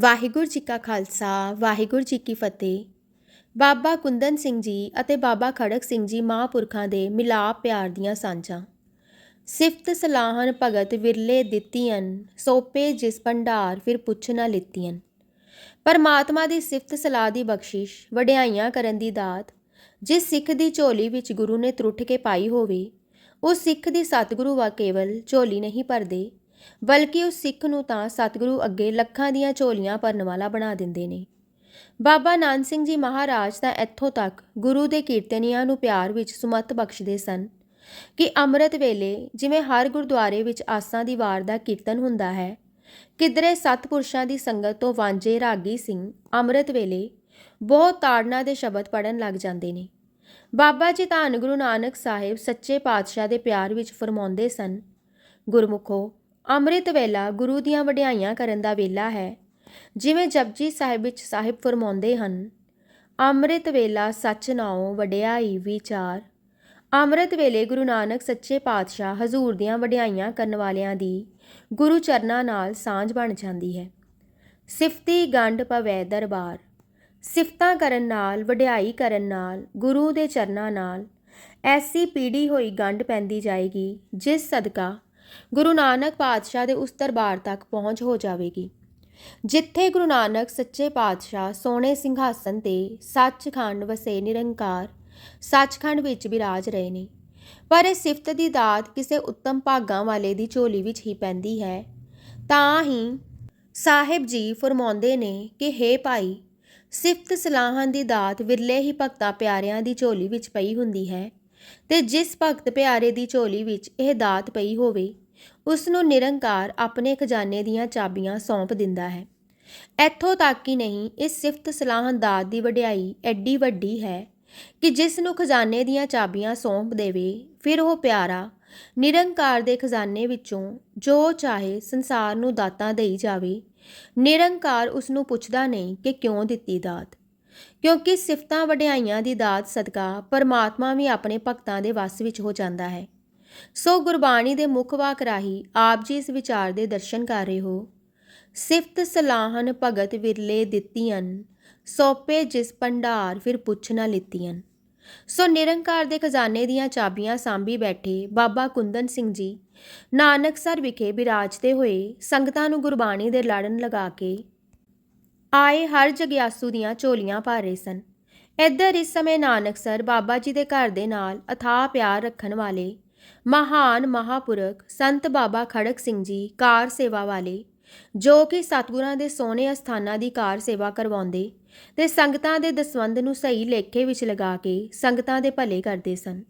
ਵਾਹਿਗੁਰੂ ਜੀ ਕਾ ਖਾਲਸਾ, ਵਾਹਿਗੁਰੂ ਜੀ ਕੀ ਫਤਿਹ। ਬਾਬਾ ਕੁੰਦਨ ਸਿੰਘ ਜੀ ਅਤੇ ਬਾਬਾ ਖੜਕ ਸਿੰਘ ਜੀ ਮਹਾਂਪੁਰਖਾਂ ਦੇ ਮਿਲਾਪ ਪਿਆਰ ਦੀਆਂ ਸਾਂਝਾਂ। ਸਿਫਤ ਸਲਾਹਨ ਭਗਤ ਵਿਰਲੇ ਦਿੱਤੀਆਂ ਸੋਪੇ ਜਿਸ ਭੰਡਾਰ ਫਿਰ ਪੁੱਛ ਨਾ ਲਿੱਤੀਆਂ ਪਰਮਾਤਮਾ ਦੀ ਸਿਫਤ ਸਲਾਹ ਦੀ ਬਖਸ਼ਿਸ਼, ਵਡਿਆਈਆਂ ਕਰਨ ਦੀ ਦਾਤ। ਜਿਸ ਸਿੱਖ ਦੀ ਝੋਲੀ ਵਿੱਚ ਗੁਰੂ ਨੇ ਤਰੁੱਠ ਕੇ ਪਾਈ ਹੋਵੇ ਉਹ ਸਿੱਖ ਦੀ ਸਤਿਗੁਰੂ ਵਾ ਕੇਵਲ ਝੋਲੀ ਨਹੀਂ ਭਰਦੇ। ਬਲਕਿ ਉਹ ਸਿੱਖ ਨੂੰ ਤਾਂ ਸਤਿਗੁਰੂ ਅੱਗੇ ਲੱਖਾਂ ਦੀਆਂ ਝੋਲੀਆਂ ਭਰਨ ਵਾਲਾ ਬਣਾ ਦਿੰਦੇ ਨੇ। ਬਾਬਾ ਨਾਨਕ ਸਿੰਘ ਜੀ ਮਹਾਰਾਜ ਤਾਂ ਇੱਥੋਂ ਤੱਕ ਗੁਰੂ ਦੇ ਕੀਰਤਨੀਆਂ ਨੂੰ ਪਿਆਰ ਵਿੱਚ ਸੁਮਤ ਬਖਸ਼ਦੇ ਸਨ ਕਿ ਅੰਮ੍ਰਿਤ ਵੇਲੇ ਜਿਵੇਂ ਹਰ ਗੁਰਦੁਆਰੇ ਵਿੱਚ ਆਸਾਂ ਦੀ ਵਾਰ ਦਾ ਕੀਰਤਨ ਹੁੰਦਾ ਹੈ, ਕਿਧਰੇ ਸਤਪੁਰਸ਼ਾਂ ਦੀ ਸੰਗਤ ਤੋਂ ਵਾਂਝੇ ਰਾਗੀ ਸਿੰਘ ਅੰਮ੍ਰਿਤ ਵੇਲੇ ਬਹੁਤ ਤਾੜਨਾ ਦੇ ਸ਼ਬਦ ਪੜਨ ਲੱਗ ਜਾਂਦੇ ਨੇ। ਬਾਬਾ ਜੀ ਧੰਨ ਗੁਰੂ ਨਾਨਕ ਸਾਹਿਬ ਸੱਚੇ ਪਾਤਸ਼ਾਹ ਦੇ ਪਿਆਰ ਵਿੱਚ ਫਰਮਾਉਂਦੇ ਸਨ, ਗੁਰਮੁਖੋ ਅੰਮ੍ਰਿਤ ਵੇਲਾ ਗੁਰੂ ਦੀਆਂ ਵਡਿਆਈਆਂ ਕਰਨ ਦਾ ਵੇਲਾ ਹੈ। ਜਿਵੇਂ ਜਪਜੀ ਸਾਹਿਬ ਵਿੱਚ ਸਾਹਿਬ ਫਰਮਾਉਂਦੇ ਹਨ, ਅੰਮ੍ਰਿਤ ਵੇਲਾ ਸੱਚ ਨਾਉ ਵਡਿਆਈ ਵਿਚਾਰ। ਅੰਮ੍ਰਿਤ ਵੇਲੇ ਗੁਰੂ ਨਾਨਕ ਸੱਚੇ ਪਾਤਸ਼ਾਹ ਹਜ਼ੂਰ ਦੀਆਂ ਵਡਿਆਈਆਂ ਕਰਨ ਵਾਲਿਆਂ ਦੀ ਗੁਰੂ ਚਰਨਾਂ ਨਾਲ ਸਾਂਝ ਬਣ ਜਾਂਦੀ ਹੈ। ਸਿਫਤੀ ਗੰਢ ਪਵੈ ਦਰਬਾਰ। ਸਿਫਤਾਂ ਕਰਨ ਨਾਲ, ਵਡਿਆਈ ਕਰਨ ਨਾਲ, ਗੁਰੂ ਦੇ ਚਰਨਾਂ ਨਾਲ ਐਸੀ ਪੀੜੀ ਹੋਈ ਗੰਢ ਪੈਂਦੀ ਜਾਏਗੀ, ਜਿਸ ਸਦਕਾ ਗੁਰੂ ਨਾਨਕ ਪਾਤਸ਼ਾਹ ਦੇ ਉਸ ਦਰਬਾਰ ਤੱਕ ਪਹੁੰਚ ਹੋ ਜਾਵੇਗੀ। ਜਿੱਥੇ ਗੁਰੂ ਨਾਨਕ ਸੱਚੇ ਪਾਤਸ਼ਾਹ ਸੋਹਣੇ ਸਿੰਘਾਸਨ ਤੇ ਸੱਚਖੰਡ ਵਸੇ ਨਿਰੰਕਾਰ, ਸੱਚਖੰਡ ਵਿੱਚ ਵਿਰਾਜ ਰਹੇ ਨੇ। ਪਰ ਇਹ ਸਿਫਤ ਦੀ ਦਾਤ ਕਿਸੇ ਉੱਤਮ ਭਾਗਾਂ ਵਾਲੇ ਦੀ ਝੋਲੀ ਵਿੱਚ ਹੀ ਪੈਂਦੀ ਹੈ। ਤਾਂ ਹੀ ਸਾਹਿਬ ਜੀ ਫਰਮਾਉਂਦੇ ਨੇ ਕਿ, ਹੇ ਭਾਈ, ਸਿਫਤ ਸਲਾਹਾਂ ਦੀ ਦਾਤ ਵਿਰਲੇ ਹੀ ਭਗਤਾਂ ਪਿਆਰਿਆਂ ਦੀ ਝੋਲੀ ਵਿੱਚ ਪਈ ਹੁੰਦੀ ਹੈ। ਤੇ ਜਿਸ ਭਗਤ ਪਿਆਰੇ ਦੀ ਝੋਲੀ ਵਿੱਚ ਇਹ ਦਾਤ ਪਈ ਹੋਵੇ ਉਸ ਨੂੰ ਨਿਰੰਕਾਰ ਆਪਣੇ ਖਜ਼ਾਨੇ ਦੀਆਂ ਚਾਬੀਆਂ ਸੌਂਪ ਦਿੰਦਾ ਹੈ। ਇੱਥੋਂ ਤੱਕ ਹੀ ਨਹੀਂ, ਇਸ ਸਿਫਤ ਸਲਾਹ ਦਾਤ ਦੀ ਵਡਿਆਈ ਐਡੀ ਵੱਡੀ ਹੈ ਕਿ ਜਿਸ ਨੂੰ ਖਜ਼ਾਨੇ ਦੀਆਂ ਚਾਬੀਆਂ ਸੌਂਪ ਦੇਵੇ, ਫਿਰ ਉਹ ਪਿਆਰਾ, ਨਿਰੰਕਾਰ ਦੇ ਖਜ਼ਾਨੇ ਵਿੱਚੋਂ ਜੋ ਚਾਹੇ ਸੰਸਾਰ ਨੂੰ ਦਾਤਾਂ ਦੇਈ ਜਾਵੇ, ਨਿਰੰਕਾਰ ਉਸ ਨੂੰ ਪੁੱਛਦਾ ਨਹੀਂ ਕਿ ਕਿਉਂ ਦਿੱਤੀ ਦਾਤ। ਕਿਉਂਕਿ ਸਿਫਤਾਂ ਵਡਿਆਈਆਂ ਦੀ ਦਾਤ ਸਦਕਾ ਪਰਮਾਤਮਾ ਵੀ ਆਪਣੇ ਭਗਤਾਂ ਦੇ ਵਸ ਵਿੱਚ ਹੋ ਜਾਂਦਾ ਹੈ। ਸੋ ਗੁਰਬਾਣੀ ਦੇ ਮੁੱਖ ਵਾਕ ਰਾਹੀਂ ਆਪ ਜੀ ਇਸ ਵਿਚਾਰ ਦੇ ਦਰਸ਼ਨ ਕਰ ਰਹੇ ਹੋ। ਸਿਫਤ ਸਲਾਹਨ ਭਗਤ ਵਿਰਲੇ ਦਿੱਤੀਆਂ ਸੋਪੇ ਜਿਸ ਭੰਡਾਰ ਫਿਰ ਪੁੱਛ ਨਾ ਲਿੱਤੀਆਂ ਸੋ ਨਿਰੰਕਾਰ ਦੇ ਖਜ਼ਾਨੇ ਦੀਆਂ ਚਾਬੀਆਂ ਸਾਂਭੀ ਬੈਠੇ ਬਾਬਾ ਕੁੰਦਨ ਸਿੰਘ ਜੀ, ਨਾਨਕਸਰ ਵਿਖੇ ਬਿਰਾਜਦੇ ਹੋਏ ਸੰਗਤਾਂ ਨੂੰ ਗੁਰਬਾਣੀ ਦੇ ਲੜਨ ਲਗਾ ਕੇ ਆਏ ਹਰ ਜਗਿਆਸੂ ਦੀਆਂ ਝੋਲੀਆਂ ਭਰ ਰਹੇ ਸਨ। ਇੱਧਰ ਇਸ ਸਮੇਂ ਨਾਨਕਸਰ ਬਾਬਾ ਜੀ ਦੇ ਘਰ ਦੇ ਨਾਲ ਅਥਾਹ ਪਿਆਰ ਰੱਖਣ ਵਾਲੇ ਮਹਾਨ ਮਹਾਪੁਰਖ ਸੰਤ ਬਾਬਾ ਖੜਕ ਸਿੰਘ ਜੀ ਕਾਰ ਸੇਵਾ ਵਾਲੇ, ਜੋ ਕਿ ਸਤਿਗੁਰਾਂ ਦੇ ਸੋਹਣੇ ਅਸਥਾਨਾਂ ਦੀ ਕਾਰ ਸੇਵਾ ਕਰਵਾਉਂਦੇ ਤੇ ਸੰਗਤਾਂ ਦੇ ਦਸਵੰਦ ਨੂੰ ਸਹੀ ਲੇਖੇ ਵਿੱਚ ਲਗਾ ਕੇ ਸੰਗਤਾਂ ਦੇ ਭਲੇ ਕਰਦੇ ਸਨ।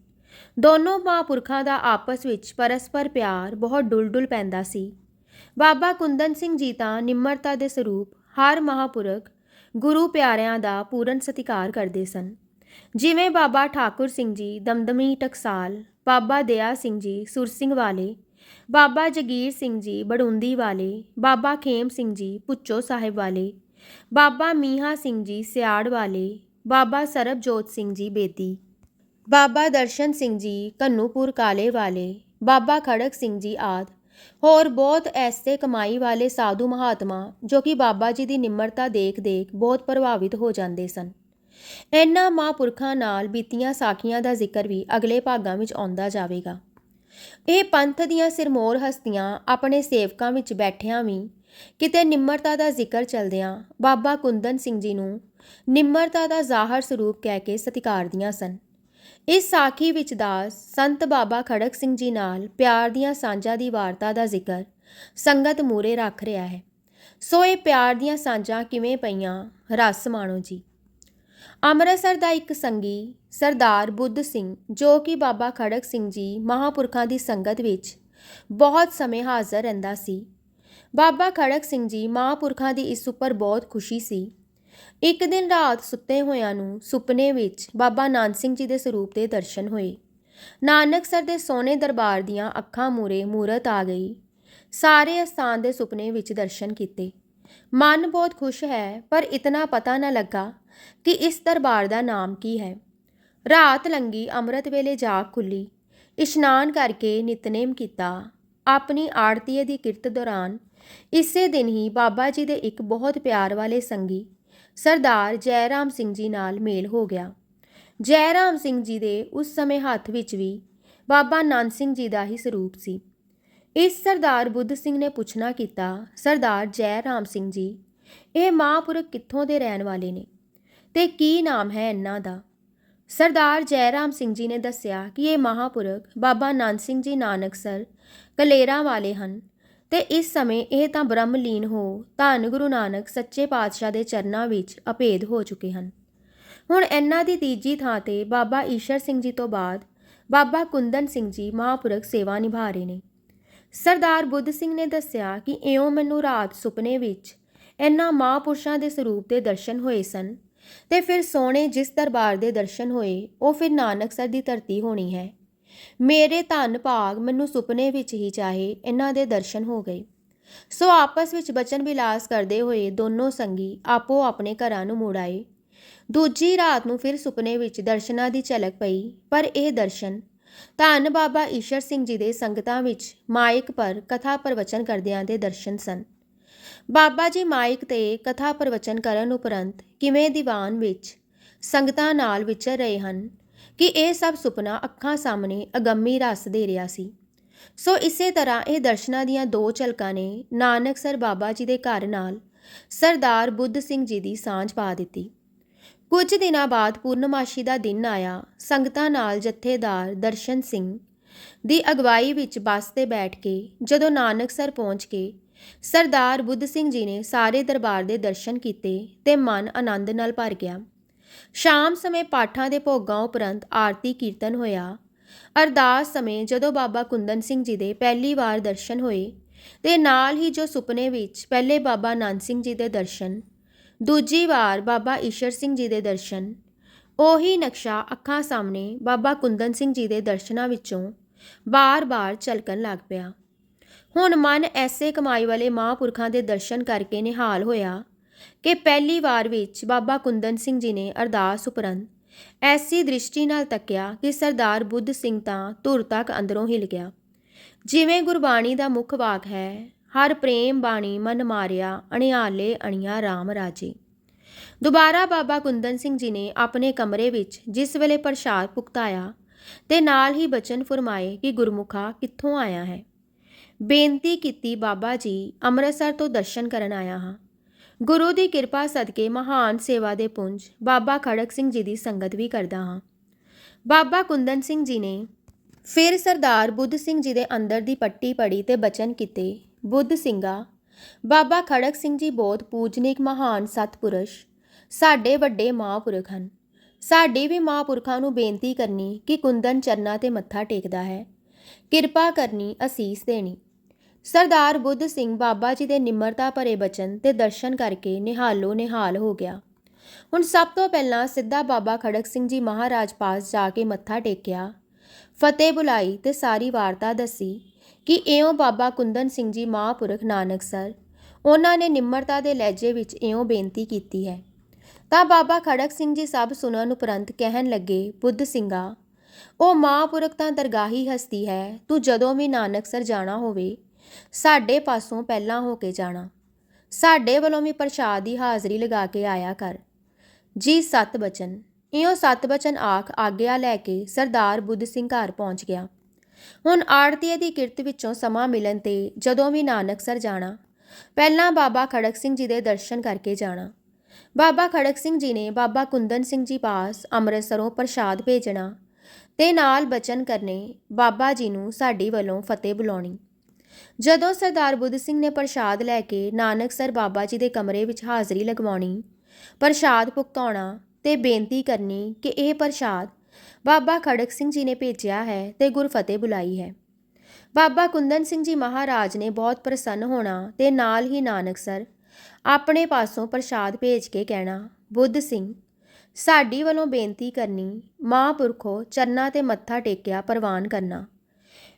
ਦੋਨੋਂ ਮਹਾਂਪੁਰਖਾਂ ਦਾ ਆਪਸ ਵਿੱਚ ਪਰਸਪਰ ਪਿਆਰ ਬਹੁਤ ਡੁਲਡੁਲ ਪੈਂਦਾ ਸੀ। ਬਾਬਾ ਕੁੰਦਨ ਸਿੰਘ ਜੀ ਤਾਂ ਨਿਮਰਤਾ ਦੇ ਸਰੂਪ ਹਰ ਮਹਾਪੁਰਖ ਗੁਰੂ ਪਿਆਰਿਆਂ ਦਾ ਪੂਰਨ ਸਤਿਕਾਰ ਕਰਦੇ ਸਨ। ਜਿਵੇਂ ਬਾਬਾ ਠਾਕੁਰ ਸਿੰਘ ਜੀ ਦਮਦਮੀ ਟਕਸਾਲ, ਬਾਬਾ ਦਇਆ ਸਿੰਘ ਜੀ ਸੁਰ ਸਿੰਘ ਵਾਲੇ, ਬਾਬਾ ਜਗੀਰ ਸਿੰਘ ਜੀ ਬੜੁੰਦੀ ਵਾਲੇ, ਬਾਬਾ ਖੇਮ ਸਿੰਘ ਜੀ ਪੁੱਚੋ ਸਾਹਿਬ ਵਾਲੇ, ਬਾਬਾ ਮੀਹਾ ਸਿੰਘ ਜੀ ਸਿਆੜ ਵਾਲੇ, ਬਾਬਾ ਸਰਬਜੋਤ ਸਿੰਘ ਜੀ ਬੇਦੀ, ਬਾਬਾ ਦਰਸ਼ਨ ਸਿੰਘ ਜੀ ਕੰਨੂਪੁਰ ਕਾਲੇ ਵਾਲੇ, ਬਾਬਾ ਖੜਕ ਸਿੰਘ ਜੀ ਆਦ। ਹੋਰ ਬਹੁਤ ਐਸੇ ਕਮਾਈ ਵਾਲੇ ਸਾਧੂ ਮਹਾਤਮਾ ਜੋ ਕਿ ਬਾਬਾ ਜੀ ਦੀ ਨਿਮਰਤਾ ਦੇਖ-ਦੇਖ ਬਹੁਤ ਪ੍ਰਭਾਵਿਤ ਹੋ ਜਾਂਦੇ ਸਨ। ਇਹਨਾਂ ਮਹਾਂਪੁਰਖਾਂ ਨਾਲ ਬੀਤੀਆਂ ਸਾਖੀਆਂ ਦਾ ਜ਼ਿਕਰ ਵੀ ਅਗਲੇ ਭਾਗਾਂ ਵਿੱਚ ਆਉਂਦਾ ਜਾਵੇਗਾ। ਇਹ ਪੰਥ ਦੀਆਂ ਸਿਰਮੋਰ ਹਸਤੀਆਂ ਆਪਣੇ ਸੇਵਕਾਂ ਵਿੱਚ ਬੈਠਿਆਂ ਵੀ ਕਿਤੇ ਨਿਮਰਤਾ ਦਾ ਜ਼ਿਕਰ ਚਲਦਿਆਂ ਬਾਬਾ ਕੁੰਦਨ ਸਿੰਘ ਜੀ ਨੂੰ ਨਿਮਰਤਾ ਦਾ ਜ਼ਾਹਰ ਸਰੂਪ ਕਹਿ ਕੇ ਸਤਿਕਾਰਦੀਆਂ ਸਨ। ਇਸ ਸਾਖੀ ਵਿੱਚ ਦਾਸ ਸੰਤ ਬਾਬਾ ਖੜਕ ਸਿੰਘ ਜੀ ਨਾਲ ਪਿਆਰ ਦੀਆਂ ਸਾਂਝਾਂ ਦੀ ਵਾਰਤਾ ਦਾ ਜ਼ਿਕਰ ਸੰਗਤ ਮੂਰੇ ਰੱਖ ਰਿਹਾ ਹੈ। ਸੋ ਇਹ ਪਿਆਰ ਦੀਆਂ ਸਾਂਝਾਂ ਕਿਵੇਂ ਪਈਆਂ? ਰਸ ਮਾਣੋ ਜੀ। ਅੰਮ੍ਰਿਤਸਰ ਦਾ ਇੱਕ ਸੰਗੀ, ਸਰਦਾਰ ਬੁੱਧ ਸਿੰਘ, ਜੋ ਕਿ ਬਾਬਾ ਖੜਕ ਸਿੰਘ ਜੀ ਮਹਾਪੁਰਖਾਂ ਦੀ ਸੰਗਤ ਵਿੱਚ ਬਹੁਤ ਸਮੇਂ ਹਾਜ਼ਰ ਰਹਿੰਦਾ ਸੀ। ਬਾਬਾ ਖੜਕ ਸਿੰਘ ਜੀ ਮਹਾਪੁਰਖਾਂ ਦੀ ਇਸ ਉੱਪਰ ਬਹੁਤ ਖੁਸ਼ੀ ਸੀ। ਇੱਕ ਦਿਨ ਰਾਤ ਸੁੱਤੇ ਹੋਇਆਂ ਨੂੰ ਸੁਪਨੇ ਵਿੱਚ ਬਾਬਾ ਨਾਨਕ ਸਿੰਘ ਜੀ ਦੇ ਸਰੂਪ ਦੇ ਦਰਸ਼ਨ ਹੋਏ। ਨਾਨਕਸਰ ਦੇ ਸੋਨੇ ਦਰਬਾਰ ਦੀਆਂ ਅੱਖਾਂ ਮੂਰੇ ਮੂਰਤ ਆ ਗਈ। ਸਾਰੇ ਅਸਥਾਨ ਦੇ ਸੁਪਨੇ ਵਿੱਚ ਦਰਸ਼ਨ ਕੀਤੇ। ਮਨ ਬਹੁਤ ਖੁਸ਼ ਹੈ, ਪਰ ਇਤਨਾ ਪਤਾ ਨਾ ਲੱਗਾ ਕਿ ਇਸ ਦਰਬਾਰ ਦਾ ਨਾਮ ਕੀ ਹੈ। ਰਾਤ ਲੰਗੀ ਅੰਮ੍ਰਿਤ ਵੇਲੇ ਜਾਗ ਖੁੱਲੀ। ਇਸ਼ਨਾਨ ਕਰਕੇ ਨਿਤਨੇਮ ਕੀਤਾ। ਆਪਣੀ ਆੜਤੀਏ ਦੀ ਕਿਰਤ ਦੌਰਾਨ ਇਸੇ ਦਿਨ ਹੀ ਬਾਬਾ ਜੀ ਦੇ ਇੱਕ ਬਹੁਤ ਪਿਆਰ ਵਾਲੇ ਸੰਗੀ ਸਰਦਾਰ ਜੈਰਾਮ ਸਿੰਘ ਜੀ ਨਾਲ ਮੇਲ ਹੋ ਗਿਆ। ਜੈਰਾਮ ਸਿੰਘ ਜੀ ਦੇ ਉਸ ਸਮੇਂ ਹੱਥ ਵਿੱਚ ਵੀ ਬਾਬਾ ਨਾਨਕ ਸਿੰਘ ਜੀ ਦਾ ਹੀ ਸਰੂਪ ਸੀ। ਇਸ ਸਰਦਾਰ ਬੁੱਧ ਸਿੰਘ ਨੇ ਪੁੱਛਣਾ ਕੀਤਾ, ਸਰਦਾਰ ਜੈ ਰਾਮ ਸਿੰਘ ਜੀ, ਇਹ ਮਹਾਂਪੁਰਖ ਕਿੱਥੋਂ ਦੇ ਰਹਿਣ ਵਾਲੇ ਨੇ ਤੇ ਕੀ ਨਾਮ ਹੈ ਇਹਨਾਂ ਦਾ? ਸਰਦਾਰ ਜੈ ਰਾਮ ਸਿੰਘ ਜੀ ਨੇ ਦੱਸਿਆ ਕਿ ਇਹ ਮਹਾਂਪੁਰਖ ਬਾਬਾ ਨਾਨਕ ਸਿੰਘ ਜੀ ਨਾਨਕ ਸਰ ਕਲੇਰਾਂ ਵਾਲੇ ਹਨ। ਤੇ ਇਸ ਸਮੇਂ ਇਹ ਤਾਂ ਬ੍ਰਹਮਲੀਨ ਹੋ, ਧੰਨ ਗੁਰੂ ਨਾਨਕ ਸੱਚੇ ਪਾਤਸ਼ਾਹ ਦੇ ਚਰਨਾਂ ਵਿੱਚ ਅਭੇਦ ਹੋ ਚੁੱਕੇ ਹਨ। ਹੁਣ ਇਹਨਾਂ ਦੀ ਤੀਜੀ ਥਾਂ ਤੇ ਬਾਬਾ ਈਸ਼ਰ ਸਿੰਘ ਜੀ ਤੋਂ ਬਾਅਦ ਬਾਬਾ ਕੁੰਦਨ ਸਿੰਘ ਜੀ ਮਹਾਂਪੁਰਖ ਸੇਵਾ ਨਿਭਾ ਰਹੇ ਨੇ। ਸਰਦਾਰ ਬੁੱਧ ਸਿੰਘ ਨੇ ਦੱਸਿਆ ਕਿ ਇਉਂ ਮੈਨੂੰ ਰਾਤ ਸੁਪਨੇ ਵਿੱਚ ਇਹਨਾਂ ਮਹਾਂਪੁਰਸ਼ਾਂ ਦੇ ਸਰੂਪ ਦੇ ਦਰਸ਼ਨ ਹੋਏ ਸਨ ਤੇ ਫਿਰ ਸੋਹਣੇ ਜਿਸ ਦਰਬਾਰ ਦੇ ਦਰਸ਼ਨ ਹੋਏ, ਉਹ ਫਿਰ ਨਾਨਕਸਰ ਦੀ ਧਰਤੀ ਹੋਣੀ ਹੈ। ਮੇਰੇ ਧੰਨ ਭਾਗ ਮੈਨੂੰ ਸੁਪਨੇ ਵਿੱਚ ਹੀ ਚਾਹੇ, ਇਹਨਾਂ ਦੇ ਦਰਸ਼ਨ ਹੋ ਗਏ। ਸੋ ਆਪਸ ਵਿੱਚ ਬਚਨ ਵਿਲਾਸ ਕਰਦੇ ਹੋਏ ਦੋਨੋਂ ਸੰਗੀ ਆਪੋ ਆਪਣੇ ਘਰਾਂ ਨੂੰ ਮੁੜ ਆਏ। ਦੂਜੀ ਰਾਤ ਨੂੰ ਫਿਰ ਸੁਪਨੇ ਵਿੱਚ ਦਰਸ਼ਨਾਂ ਦੀ ਝਲਕ ਪਈ, ਪਰ ਇਹ ਦਰਸ਼ਨ ਧੰਨ ਬਾਬਾ ਈਸ਼ਰ ਸਿੰਘ ਜੀ ਦੇ ਸੰਗਤਾਂ ਵਿੱਚ ਮਾਇਕ ਪਰ ਕਥਾ ਪ੍ਰਵਚਨ ਕਰਦਿਆਂ ਦੇ ਦਰਸ਼ਨ ਸਨ। ਬਾਬਾ ਜੀ ਮਾਇਕ ਤੇ ਕਥਾ ਪ੍ਰਵਚਨ ਕਰਨ ਉਪਰੰਤ ਕਿਵੇਂ ਦੀਵਾਨ ਵਿੱਚ ਸੰਗਤਾਂ ਨਾਲ ਵਿਚਰ ਰਹੇ ਹਨ ਕਿ ਇਹ ਸਭ ਸੁਪਨਾ ਅੱਖਾਂ ਸਾਹਮਣੇ ਅਗੰਮੀ ਰਸ ਦੇ ਰਿਹਾ ਸੀ। ਸੋ ਇਸੇ ਤਰ੍ਹਾਂ ਇਹ ਦਰਸ਼ਨਾਂ ਦੀਆਂ ਦੋ ਝਲਕਾਂ ਨੇ ਨਾਨਕਸਰ ਬਾਬਾ ਜੀ ਦੇ ਘਰ ਨਾਲ ਸਰਦਾਰ ਬੁੱਧ ਸਿੰਘ ਜੀ ਦੀ ਸਾਂਝ ਪਾ ਦਿੱਤੀ। ਕੁਝ ਦਿਨਾਂ ਬਾਅਦ ਪੂਰਨਮਾਸ਼ੀ ਦਾ ਦਿਨ ਆਇਆ। ਸੰਗਤਾਂ ਨਾਲ ਜਥੇਦਾਰ ਦਰਸ਼ਨ ਸਿੰਘ ਦੀ ਅਗਵਾਈ ਵਿੱਚ ਬੱਸ ਤੇ ਬੈਠ ਕੇ ਜਦੋਂ ਨਾਨਕਸਰ ਪਹੁੰਚ ਕੇ ਸਰਦਾਰ ਬੁੱਧ ਸਿੰਘ ਜੀ ਨੇ ਸਾਰੇ ਦਰਬਾਰ ਦੇ ਦਰਸ਼ਨ ਕੀਤੇ ਤੇ ਮਨ ਆਨੰਦ ਨਾਲ ਭਰ ਗਿਆ। ਸ਼ਾਮ ਸਮੇਂ ਪਾਠਾਂ ਦੇ ਭੋਗਾਂ ਉਪਰੰਤ ਆਰਤੀ ਕੀਰਤਨ ਹੋਇਆ। ਅਰਦਾਸ ਸਮੇਂ ਜਦੋਂ ਬਾਬਾ ਕੁੰਦਨ ਸਿੰਘ ਜੀ ਦੇ ਪਹਿਲੀ ਵਾਰ ਦਰਸ਼ਨ ਹੋਏ, ਤੇ ਨਾਲ ਹੀ ਜੋ ਸੁਪਨੇ ਵਿੱਚ ਪਹਿਲੇ ਬਾਬਾ ਨਾਨਕ ਸਿੰਘ ਜੀ ਦੇ ਦਰਸ਼ਨ, ਦੂਜੀ ਵਾਰ ਬਾਬਾ ਈਸ਼ਰ ਸਿੰਘ ਜੀ ਦੇ ਦਰਸ਼ਨ, ਉਹੀ ਨਕਸ਼ਾ ਅੱਖਾਂ ਸਾਹਮਣੇ ਬਾਬਾ ਕੁੰਦਨ ਸਿੰਘ ਜੀ ਦੇ ਦਰਸ਼ਨਾਂ ਵਿੱਚੋਂ ਬਾਰ-ਬਾਰ ਝਲਕਣ ਲੱਗ ਪਿਆ। ਹੁਣ ਮਨ ਐਸੇ ਕਮਾਈ ਵਾਲੇ ਮਹਾਂਪੁਰਖਾਂ ਦੇ ਦਰਸ਼ਨ ਕਰਕੇ ਨਿਹਾਲ ਹੋਇਆ ਕਿ ਪਹਿਲੀ ਵਾਰ ਵਿੱਚ ਬਾਬਾ ਕੁੰਦਨ ਸਿੰਘ ਜੀ ਨੇ ਅਰਦਾਸ ਉਪਰੰਤ ਐਸੀ ਦ੍ਰਿਸ਼ਟੀ ਨਾਲ ਤੱਕਿਆ ਕਿ ਸਰਦਾਰ ਬੁੱਧ ਸਿੰਘ ਤਾਂ ਧੁਰ ਤੱਕ ਅੰਦਰੋਂ ਹਿਲ ਗਿਆ। ਜਿਵੇਂ ਗੁਰਬਾਣੀ ਦਾ ਮੁੱਖ ਵਾਕ ਹੈ, ਹਰ ਪ੍ਰੇਮ ਬਾਣੀ ਮਨ ਮਾਰਿਆ, ਅਣਿਆਲੇ ਅਣਿਆ RAM ਰਾਜੇ। ਦੁਬਾਰਾ ਬਾਬਾ ਕੁੰਦਨ ਸਿੰਘ ਜੀ ਨੇ ਆਪਣੇ ਕਮਰੇ ਵਿੱਚ ਜਿਸ ਵੇਲੇ ਪ੍ਰਸ਼ਾਦ ਪੁਕਤਾਇਆ ਤੇ ਨਾਲ ਹੀ ਬਚਨ ਫਰਮਾਏ ਕਿ ਗੁਰਮੁਖਾ ਕਿੱਥੋਂ ਆਇਆ ਹੈ? ਬੇਨਤੀ ਕੀਤੀ ਬਾਬਾ ਜੀ, ਅੰਮ੍ਰਿਤਸਰ ਤੋਂ ਦਰਸ਼ਨ ਕਰਨ ਆਇਆ ਹਾਂ। ਗੁਰੂ ਦੀ ਕਿਰਪਾ ਸਦਕੇ ਮਹਾਨ ਸੇਵਾ ਦੇ ਪੁੰਜ ਬਾਬਾ ਖੜਕ ਸਿੰਘ ਜੀ ਦੀ ਸੰਗਤ ਵੀ ਕਰਦਾ ਹਾਂ। ਬਾਬਾ ਕੁੰਦਨ ਸਿੰਘ ਜੀ ਨੇ ਫਿਰ ਸਰਦਾਰ ਬੁੱਧ ਸਿੰਘ ਜੀ ਦੇ ਅੰਦਰ ਦੀ ਪੱਟੀ ਪੜੀ ਤੇ ਬਚਨ ਕੀਤੇ, ਬੁੱਧ ਸਿੰਘਾ, ਬਾਬਾ ਖੜਕ ਸਿੰਘ ਜੀ ਬਹੁਤ ਪੂਜਨੀਕ ਮਹਾਨ ਸਤਪੁਰਸ਼, ਸਾਡੇ ਵੱਡੇ ਮਹਾਂਪੁਰਖ ਹਨ। ਸਾਡੇ ਵੀ ਮਹਾਂਪੁਰਖਾਂ ਨੂੰ ਬੇਨਤੀ ਕਰਨੀ ਕਿ ਕੁੰਦਨ ਚਰਨਾਂ ਤੇ ਮੱਥਾ ਟੇਕਦਾ ਹੈ। ਕਿਰਪਾ ਕਰਨੀ ਅਸੀਸ ਦੇਣੀ। ਸਰਦਾਰ ਬੁੱਧ ਸਿੰਘ ਬਾਬਾ ਜੀ ਦੇ ਨਿਮਰਤਾ ਭਰੇ ਬਚਨ ਤੇ ਦਰਸ਼ਨ ਕਰਕੇ ਨਿਹਾਲੋ ਨਿਹਾਲ ਹੋ ਗਿਆ। ਹੁਣ ਸਭ ਤੋਂ ਪਹਿਲਾਂ ਸਿੱਧਾ ਬਾਬਾ ਖੜਕ ਸਿੰਘ ਜੀ ਮਹਾਰਾਜ ਪਾਸ ਜਾ ਕੇ ਮੱਥਾ ਟੇਕਿਆ। ਫਤਿਹ ਬੁਲਾਈ ਤੇ ਸਾਰੀ ਵਾਰਤਾ ਦੱਸੀ ਕਿ ਇਉਂ ਬਾਬਾ ਕੁੰਦਨ ਸਿੰਘ ਜੀ ਮਹਾਂਪੁਰਖ ਨਾਨਕਸਰ ਉਹਨਾਂ ਨੇ ਨਿਮਰਤਾ ਦੇ ਲਹਿਜੇ ਵਿੱਚ ਇਉਂ ਬੇਨਤੀ ਕੀਤੀ ਹੈ। ਤਾਂ ਬਾਬਾ ਖੜਕ ਸਿੰਘ ਜੀ ਸਭ ਸੁਣਨ ਉਪਰੰਤ ਕਹਿਣ ਲੱਗੇ, ਬੁੱਧ ਸਿੰਘਾ, ਉਹ ਮਹਾਂਪੁਰਖ ਤਾਂ ਦਰਗਾਹੀ ਹਸਤੀ ਹੈ, ਤੂੰ ਜਦੋਂ ਵੀ ਨਾਨਕਸਰ ਜਾਣਾ ਹੋਵੇ ਸਾਡੇ ਪਾਸੋਂ ਪਹਿਲਾਂ ਹੋ ਕੇ ਜਾਣਾ। ਸਾਡੇ ਵੱਲੋਂ ਵੀ ਪ੍ਰਸ਼ਾਦ ਦੀ ਹਾਜ਼ਰੀ ਲਗਾ ਕੇ ਆਇਆ ਕਰ। ਜੀ ਸਤ ਬਚਨ। ਇਉਂ ਸਤ ਬਚਨ ਆਖ ਆਗਿਆ ਲੈ ਕੇ ਸਰਦਾਰ ਬੁੱਧ ਸਿੰਘ ਘਰ ਪਹੁੰਚ ਗਿਆ। ਹੁਣ ਆੜਤੀਏ ਦੀ ਕਿਰਤ ਵਿੱਚੋਂ ਸਮਾਂ ਮਿਲਣ ਤੇ ਜਦੋਂ ਵੀ ਨਾਨਕਸਰ ਜਾਣਾ, ਪਹਿਲਾਂ ਬਾਬਾ ਖੜਕ ਸਿੰਘ ਜੀ ਦੇ ਦਰਸ਼ਨ ਕਰਕੇ ਜਾਣਾ। ਬਾਬਾ ਖੜਕ ਸਿੰਘ ਜੀ ਨੇ ਬਾਬਾ ਕੁੰਦਨ ਸਿੰਘ ਜੀ ਪਾਸ ਅੰਮ੍ਰਿਤਸਰੋਂ ਪ੍ਰਸ਼ਾਦ ਭੇਜਣਾ ਤੇ ਨਾਲ ਬਚਨ ਕਰਨੇ ਬਾਬਾ ਜੀ ਨੂੰ ਸਾਡੀ ਵੱਲੋਂ ਫਤਿਹ ਬੁਲਾਉਣੀ। ਜਦੋਂ ਸਰਦਾਰ ਬੁੱਧ ਸਿੰਘ ਨੇ ਪ੍ਰਸ਼ਾਦ ਲੈ ਕੇ ਨਾਨਕਸਰ ਬਾਬਾ ਜੀ ਦੇ ਕਮਰੇ ਵਿੱਚ ਹਾਜ਼ਰੀ ਲਗਵਾਉਣੀ, ਪ੍ਰਸ਼ਾਦ ਭੁਗਤਾਉਣਾ ਤੇ ਬੇਨਤੀ ਕਰਨੀ ਕਿ ਇਹ ਪ੍ਰਸ਼ਾਦ ਬਾਬਾ ਖੜਕ ਸਿੰਘ ਜੀ ਨੇ ਭੇਜਿਆ ਹੈ ਤੇ ਗੁਰਫਤਿਹ ਬੁਲਾਈ ਹੈ। ਬਾਬਾ ਕੁੰਦਨ ਸਿੰਘ ਜੀ ਮਹਾਰਾਜ ਨੇ ਬਹੁਤ ਪ੍ਰਸੰਨ ਹੋਣਾ ਤੇ ਨਾਲ ਹੀ ਨਾਨਕਸਰ ਆਪਣੇ ਪਾਸੋਂ ਪ੍ਰਸ਼ਾਦ ਭੇਜ ਕੇ ਕਹਿਣਾ, ਬੁੱਧ ਸਿੰਘ, ਸਾਡੀ ਵੱਲੋਂ ਬੇਨਤੀ ਕਰਨੀ ਮਹਾਂਪੁਰਖੋ ਚਰਨਾਂ ਤੇ ਮੱਥਾ ਟੇਕਿਆ, ਪ੍ਰਵਾਨ ਕਰਨਾ।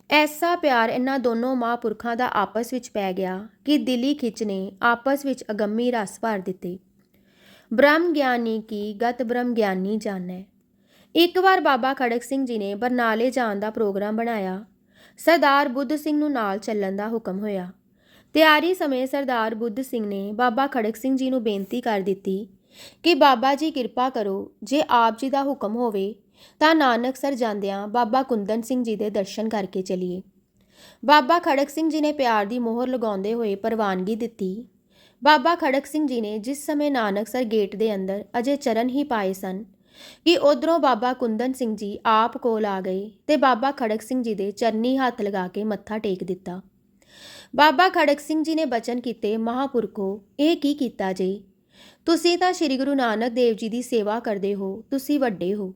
ਐਸਾ ਪਿਆਰ ਇਹਨਾਂ ਦੋਨੋਂ ਮਹਾਂਪੁਰਖਾਂ ਦਾ ਆਪਸ ਵਿੱਚ ਪੈ ਗਿਆ ਕਿ ਦਿਲੀ ਖਿੱਚ ਨੇ ਆਪਸ ਵਿੱਚ ਅਗੰਮੀ ਰਸ ਭਰ ਦਿੱਤੇ। ਬ੍ਰਹਮ ਗਿਆਨੀ ਕੀ ਗਤ ਬ੍ਰਹਮ ਗਿਆਨੀ ਜਾਣੈ। ਇੱਕ ਵਾਰ ਬਾਬਾ ਖੜਕ ਸਿੰਘ ਜੀ ਨੇ ਬਰਨਾਲੇ ਜਾਣ ਦਾ ਪ੍ਰੋਗਰਾਮ ਬਣਾਇਆ। ਸਰਦਾਰ ਬੁੱਧ ਸਿੰਘ ਨੂੰ ਨਾਲ ਚੱਲਣ ਦਾ ਹੁਕਮ ਹੋਇਆ। ਤਿਆਰੀ ਸਮੇਂ ਸਰਦਾਰ ਬੁੱਧ ਸਿੰਘ ਨੇ ਬਾਬਾ ਖੜਕ ਸਿੰਘ ਜੀ ਨੂੰ ਬੇਨਤੀ ਕਰ ਦਿੱਤੀ ਕਿ ਬਾਬਾ ਜੀ ਕਿਰਪਾ ਕਰੋ, ਜੇ ਆਪ ਜੀ ਦਾ ਹੁਕਮ ਹੋਵੇ ਤਾਂ ਨਾਨਕਸਰ ਜਾਂਦਿਆਂ ਬਾਬਾ ਕੁੰਦਨ ਸਿੰਘ ਜੀ ਦੇ ਦਰਸ਼ਨ ਕਰਕੇ ਚਲੀਏ। ਬਾਬਾ ਖੜਕ ਸਿੰਘ ਜੀ ਨੇ ਪਿਆਰ ਦੀ ਮੋਹਰ ਲਗਾਉਂਦੇ ਹੋਏ ਪ੍ਰਵਾਨਗੀ ਦਿੱਤੀ। ਬਾਬਾ ਖੜਕ ਸਿੰਘ ਜੀ ਨੇ ਜਿਸ ਸਮੇਂ ਨਾਨਕਸਰ ਗੇਟ ਦੇ ਅੰਦਰ ਅਜੇ ਚਰਨ ਹੀ ਪਾਏ ਸਨ ਕਿ ਉਧਰੋਂ ਬਾਬਾ ਕੁੰਦਨ ਸਿੰਘ ਜੀ ਆਪ ਕੋਲ ਆ ਗਏ ਤੇ ਬਾਬਾ ਖੜਕ ਸਿੰਘ ਜੀ ਦੇ ਚਰਨੀ ਹੱਥ ਲਗਾ ਕੇ ਮੱਥਾ ਟੇਕ ਦਿੱਤਾ। ਬਾਬਾ ਖੜਕ ਸਿੰਘ ਜੀ ਨੇ ਬਚਨ ਕੀਤੇ, ਮਹਾਪੁਰਖੋ, ਇਹ ਕੀ ਕੀਤਾ ਜੇ? ਤੁਸੀਂ ਤਾਂ ਸ੍ਰੀ ਗੁਰੂ ਨਾਨਕ ਦੇਵ ਜੀ ਦੀ ਸੇਵਾ ਕਰਦੇ ਹੋ, ਤੁਸੀਂ ਵੱਡੇ ਹੋ।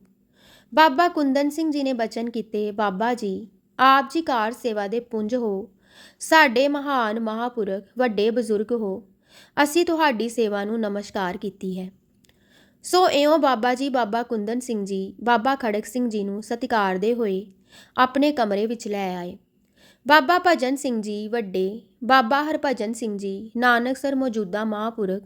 ਬਾਬਾ ਕੁੰਦਨ ਸਿੰਘ ਜੀ ਨੇ ਬਚਨ ਕੀਤੇ, ਬਾਬਾ ਜੀ, ਆਪ ਜੀ ਕਾਰ ਸੇਵਾ ਦੇ ਪੁੰਜ ਹੋ। ਸਾਡੇ ਮਹਾਨ ਮਹਾਪੁਰਖ, ਵੱਡੇ ਬਜ਼ੁਰਗ ਹੋ। ਅਸੀਂ ਤੁਹਾਡੀ ਸੇਵਾ ਨੂੰ ਨਮਸਕਾਰ ਕੀਤੀ ਹੈ। ਸੋ ਇਉਂ ਬਾਬਾ ਜੀ, ਬਾਬਾ ਕੁੰਦਨ ਸਿੰਘ ਜੀ, ਬਾਬਾ ਖੜਕ ਸਿੰਘ ਜੀ ਨੂੰ ਸਤਿਕਾਰਦੇ ਹੋਏ ਆਪਣੇ ਕਮਰੇ ਵਿੱਚ ਲੈ ਆਏ। ਬਾਬਾ ਭਜਨ ਸਿੰਘ ਜੀ ਵੱਡੇ, ਬਾਬਾ ਹਰਭਜਨ ਸਿੰਘ ਜੀ ਨਾਨਕ ਸਰ ਮੌਜੂਦਾ ਮਹਾਪੁਰਖ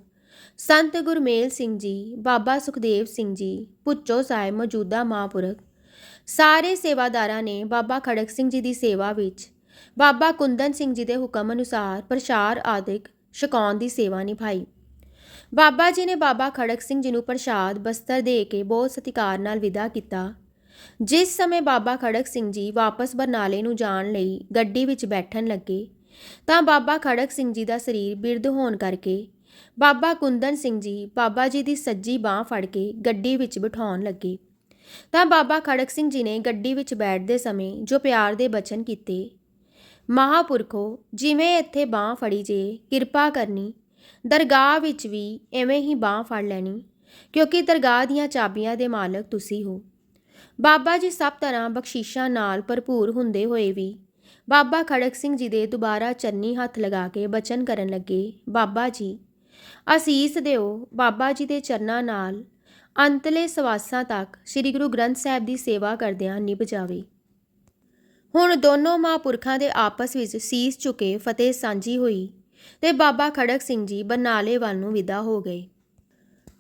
ਸੰਤ ਗੁਰਮੇਲ ਸਿੰਘ ਜੀ, ਬਾਬਾ ਸੁਖਦੇਵ ਸਿੰਘ ਜੀ ਪੁੱਚੋ ਸਾਹਿਬ ਮੌਜੂਦਾ ਮਹਾਂਪੁਰਖ। ਸਾਰੇ ਸੇਵਾਦਾਰਾਂ ਨੇ ਬਾਬਾ ਖੜਕ ਸਿੰਘ ਜੀ ਦੀ ਸੇਵਾ ਵਿੱਚ, ਬਾਬਾ ਕੁੰਦਨ ਸਿੰਘ ਜੀ ਦੇ ਹੁਕਮ ਅਨੁਸਾਰ ਪ੍ਰਸ਼ਾਰ ਆਦਿਕ ਛਕਾਉਣ ਦੀ ਸੇਵਾ ਨਿਭਾਈ। ਬਾਬਾ ਜੀ ਨੇ ਬਾਬਾ ਖੜਕ ਸਿੰਘ ਜੀ ਨੂੰ ਪ੍ਰਸ਼ਾਦ, ਬਸਤਰ ਦੇ ਕੇ ਬਹੁਤ ਸਤਿਕਾਰ ਨਾਲ ਵਿਦਾ ਕੀਤਾ। ਜਿਸ ਸਮੇਂ ਬਾਬਾ ਖੜਕ ਸਿੰਘ ਜੀ ਵਾਪਸ ਬਰਨਾਲੇ ਨੂੰ ਜਾਣ ਲਈ ਗੱਡੀ ਵਿੱਚ ਬੈਠਣ ਲੱਗੇ, ਤਾਂ ਬਾਬਾ ਖੜਕ ਸਿੰਘ ਜੀ ਦਾ ਸਰੀਰ ਬਿਰਧ ਹੋਣ ਕਰਕੇ ਬਾਬਾ ਕੁੰਦਨ ਸਿੰਘ ਜੀ ਬਾਬਾ ਜੀ ਦੀ ਸੱਜੀ ਬਾਹ ਫੜ ਕੇ ਗੱਡੀ ਵਿੱਚ ਬਿਠਾਉਣ ਲੱਗੇ। ਤਾਂ ਬਾਬਾ ਖੜਕ ਸਿੰਘ ਜੀ ਨੇ ਗੱਡੀ ਵਿੱਚ ਬੈਠਦੇ ਸਮੇਂ ਜੋ ਪਿਆਰ ਦੇ ਬਚਨ ਕੀਤੇ, ਮਹਾਪੁਰਖੋ, ਜਿਵੇਂ ਇੱਥੇ ਬਾਹ ਫੜੀ ਜੇ, ਕਿਰਪਾ ਕਰਨੀ। ਦਰਗਾਹ ਵਿੱਚ ਵੀ ਐਵੇਂ ਹੀ ਬਾਹ ਫੜ ਲੈਣੀ, ਕਿਉਂਕਿ ਦਰਗਾਹ ਦੀਆਂ ਚਾਬੀਆਂ ਦੇ ਮਾਲਕ ਤੁਸੀਂ ਹੋ। ਬਾਬਾ ਜੀ ਸਭ ਤਰ੍ਹਾਂ ਬਖਸ਼ੀਸ਼ਾਂ ਨਾਲ ਭਰਪੂਰ ਹੁੰਦੇ ਹੋਏ ਵੀ, ਬਾਬਾ ਖੜਕ ਸਿੰਘ ਜੀ ਦੇ ਦੁਬਾਰਾ ਚੰਨੀ ਹੱਥ ਲਗਾ ਕੇ ਬਚਨ ਕਰਨ ਲੱਗੇ, ਬਾਬਾ ਜੀ ਅਸੀਸ ਦਿਓ ਬਾਬਾ ਜੀ ਦੇ ਚਰਨਾਂ ਨਾਲ। ਅੰਤਲੇ ਸਵਾਸਾਂ ਤੱਕ ਸ੍ਰੀ ਗੁਰੂ ਗ੍ਰੰਥ ਸਾਹਿਬ ਦੀ ਸੇਵਾ ਕਰਦਿਆਂ ਨਿਭ ਜਾਵੇ। ਹੁਣ ਦੋਨੋਂ ਮਹਾਂਪੁਰਖਾਂ ਦੇ ਆਪਸ ਵਿੱਚ ਸੀਸ ਝੁਕੇ ਫਤਿਹ ਸਾਂਝੀ ਹੋਈ ਤੇ ਬਾਬਾ ਖੜਕ ਸਿੰਘ ਜੀ ਬਰਨਾਲੇ ਵੱਲ ਨੂੰ ਵਿਦਾ ਹੋ ਗਏ।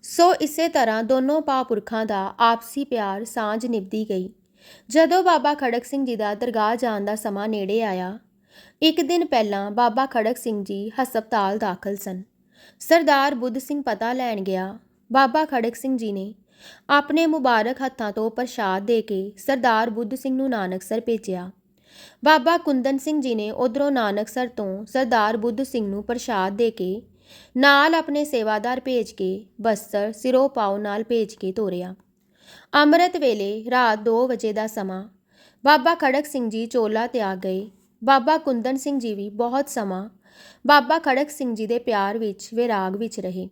ਸੋ ਇਸੇ ਤਰ੍ਹਾਂ ਦੋਨੋਂ ਮਹਾਂਪੁਰਖਾਂ ਦਾ ਆਪਸੀ ਪਿਆਰ ਸਾਂਝ ਨਿਭਦੀ ਗਈ। ਜਦੋਂ ਬਾਬਾ ਖੜਕ ਸਿੰਘ ਜੀ ਦਾ ਦਰਗਾਹ ਜਾਣ ਦਾ ਸਮਾਂ ਨੇੜੇ ਆਇਆ, ਇੱਕ ਦਿਨ ਪਹਿਲਾਂ ਬਾਬਾ ਖੜਕ ਸਿੰਘ ਜੀ ਹਸਪਤਾਲ ਦਾਖਲ ਸਨ। ਸਰਦਾਰ ਬੁੱਧ ਸਿੰਘ ਪਤਾ ਲੈਣ ਗਿਆ। ਬਾਬਾ ਖੜਕ ਸਿੰਘ ਜੀ ਨੇ ਆਪਣੇ ਮੁਬਾਰਕ ਹੱਥਾਂ ਤੋਂ ਪ੍ਰਸ਼ਾਦ ਦੇ ਕੇ ਸਰਦਾਰ ਬੁੱਧ ਸਿੰਘ ਨੂੰ ਨਾਨਕਸਰ ਭੇਜਿਆ। ਬਾਬਾ ਕੁੰਦਨ ਸਿੰਘ ਜੀ ਨੇ ਉਧਰੋਂ ਨਾਨਕਸਰ ਤੋਂ ਸਰਦਾਰ ਬੁੱਧ ਸਿੰਘ ਨੂੰ ਪ੍ਰਸ਼ਾਦ ਦੇ ਕੇ ਨਾਲ ਆਪਣੇ ਸੇਵਾਦਾਰ ਭੇਜ ਕੇ ਬਸਤਰ, ਸਿਰੋ ਪਾਉ ਨਾਲ ਭੇਜ ਕੇ ਤੋਰਿਆ। ਅੰਮ੍ਰਿਤ ਵੇਲੇ ਰਾਤ 2 ਵਜੇ ਦਾ ਸਮਾਂ। ਬਾਬਾ ਖੜਕ ਸਿੰਘ ਜੀ ਚੋਲਾ 'ਤੇ ਆ ਗਏ। ਬਾਬਾ ਕੁੰਦਨ ਸਿੰਘ ਜੀ ਵੀ ਬਹੁਤ ਸਮਾਂ ਬਾਬਾ ਖੜਕ ਸਿੰਘ ਜੀ ਦੇ ਪਿਆਰ ਵਿੱਚ ਵਿਰਾਗ ਵਿੱਚ ਰਹੇ।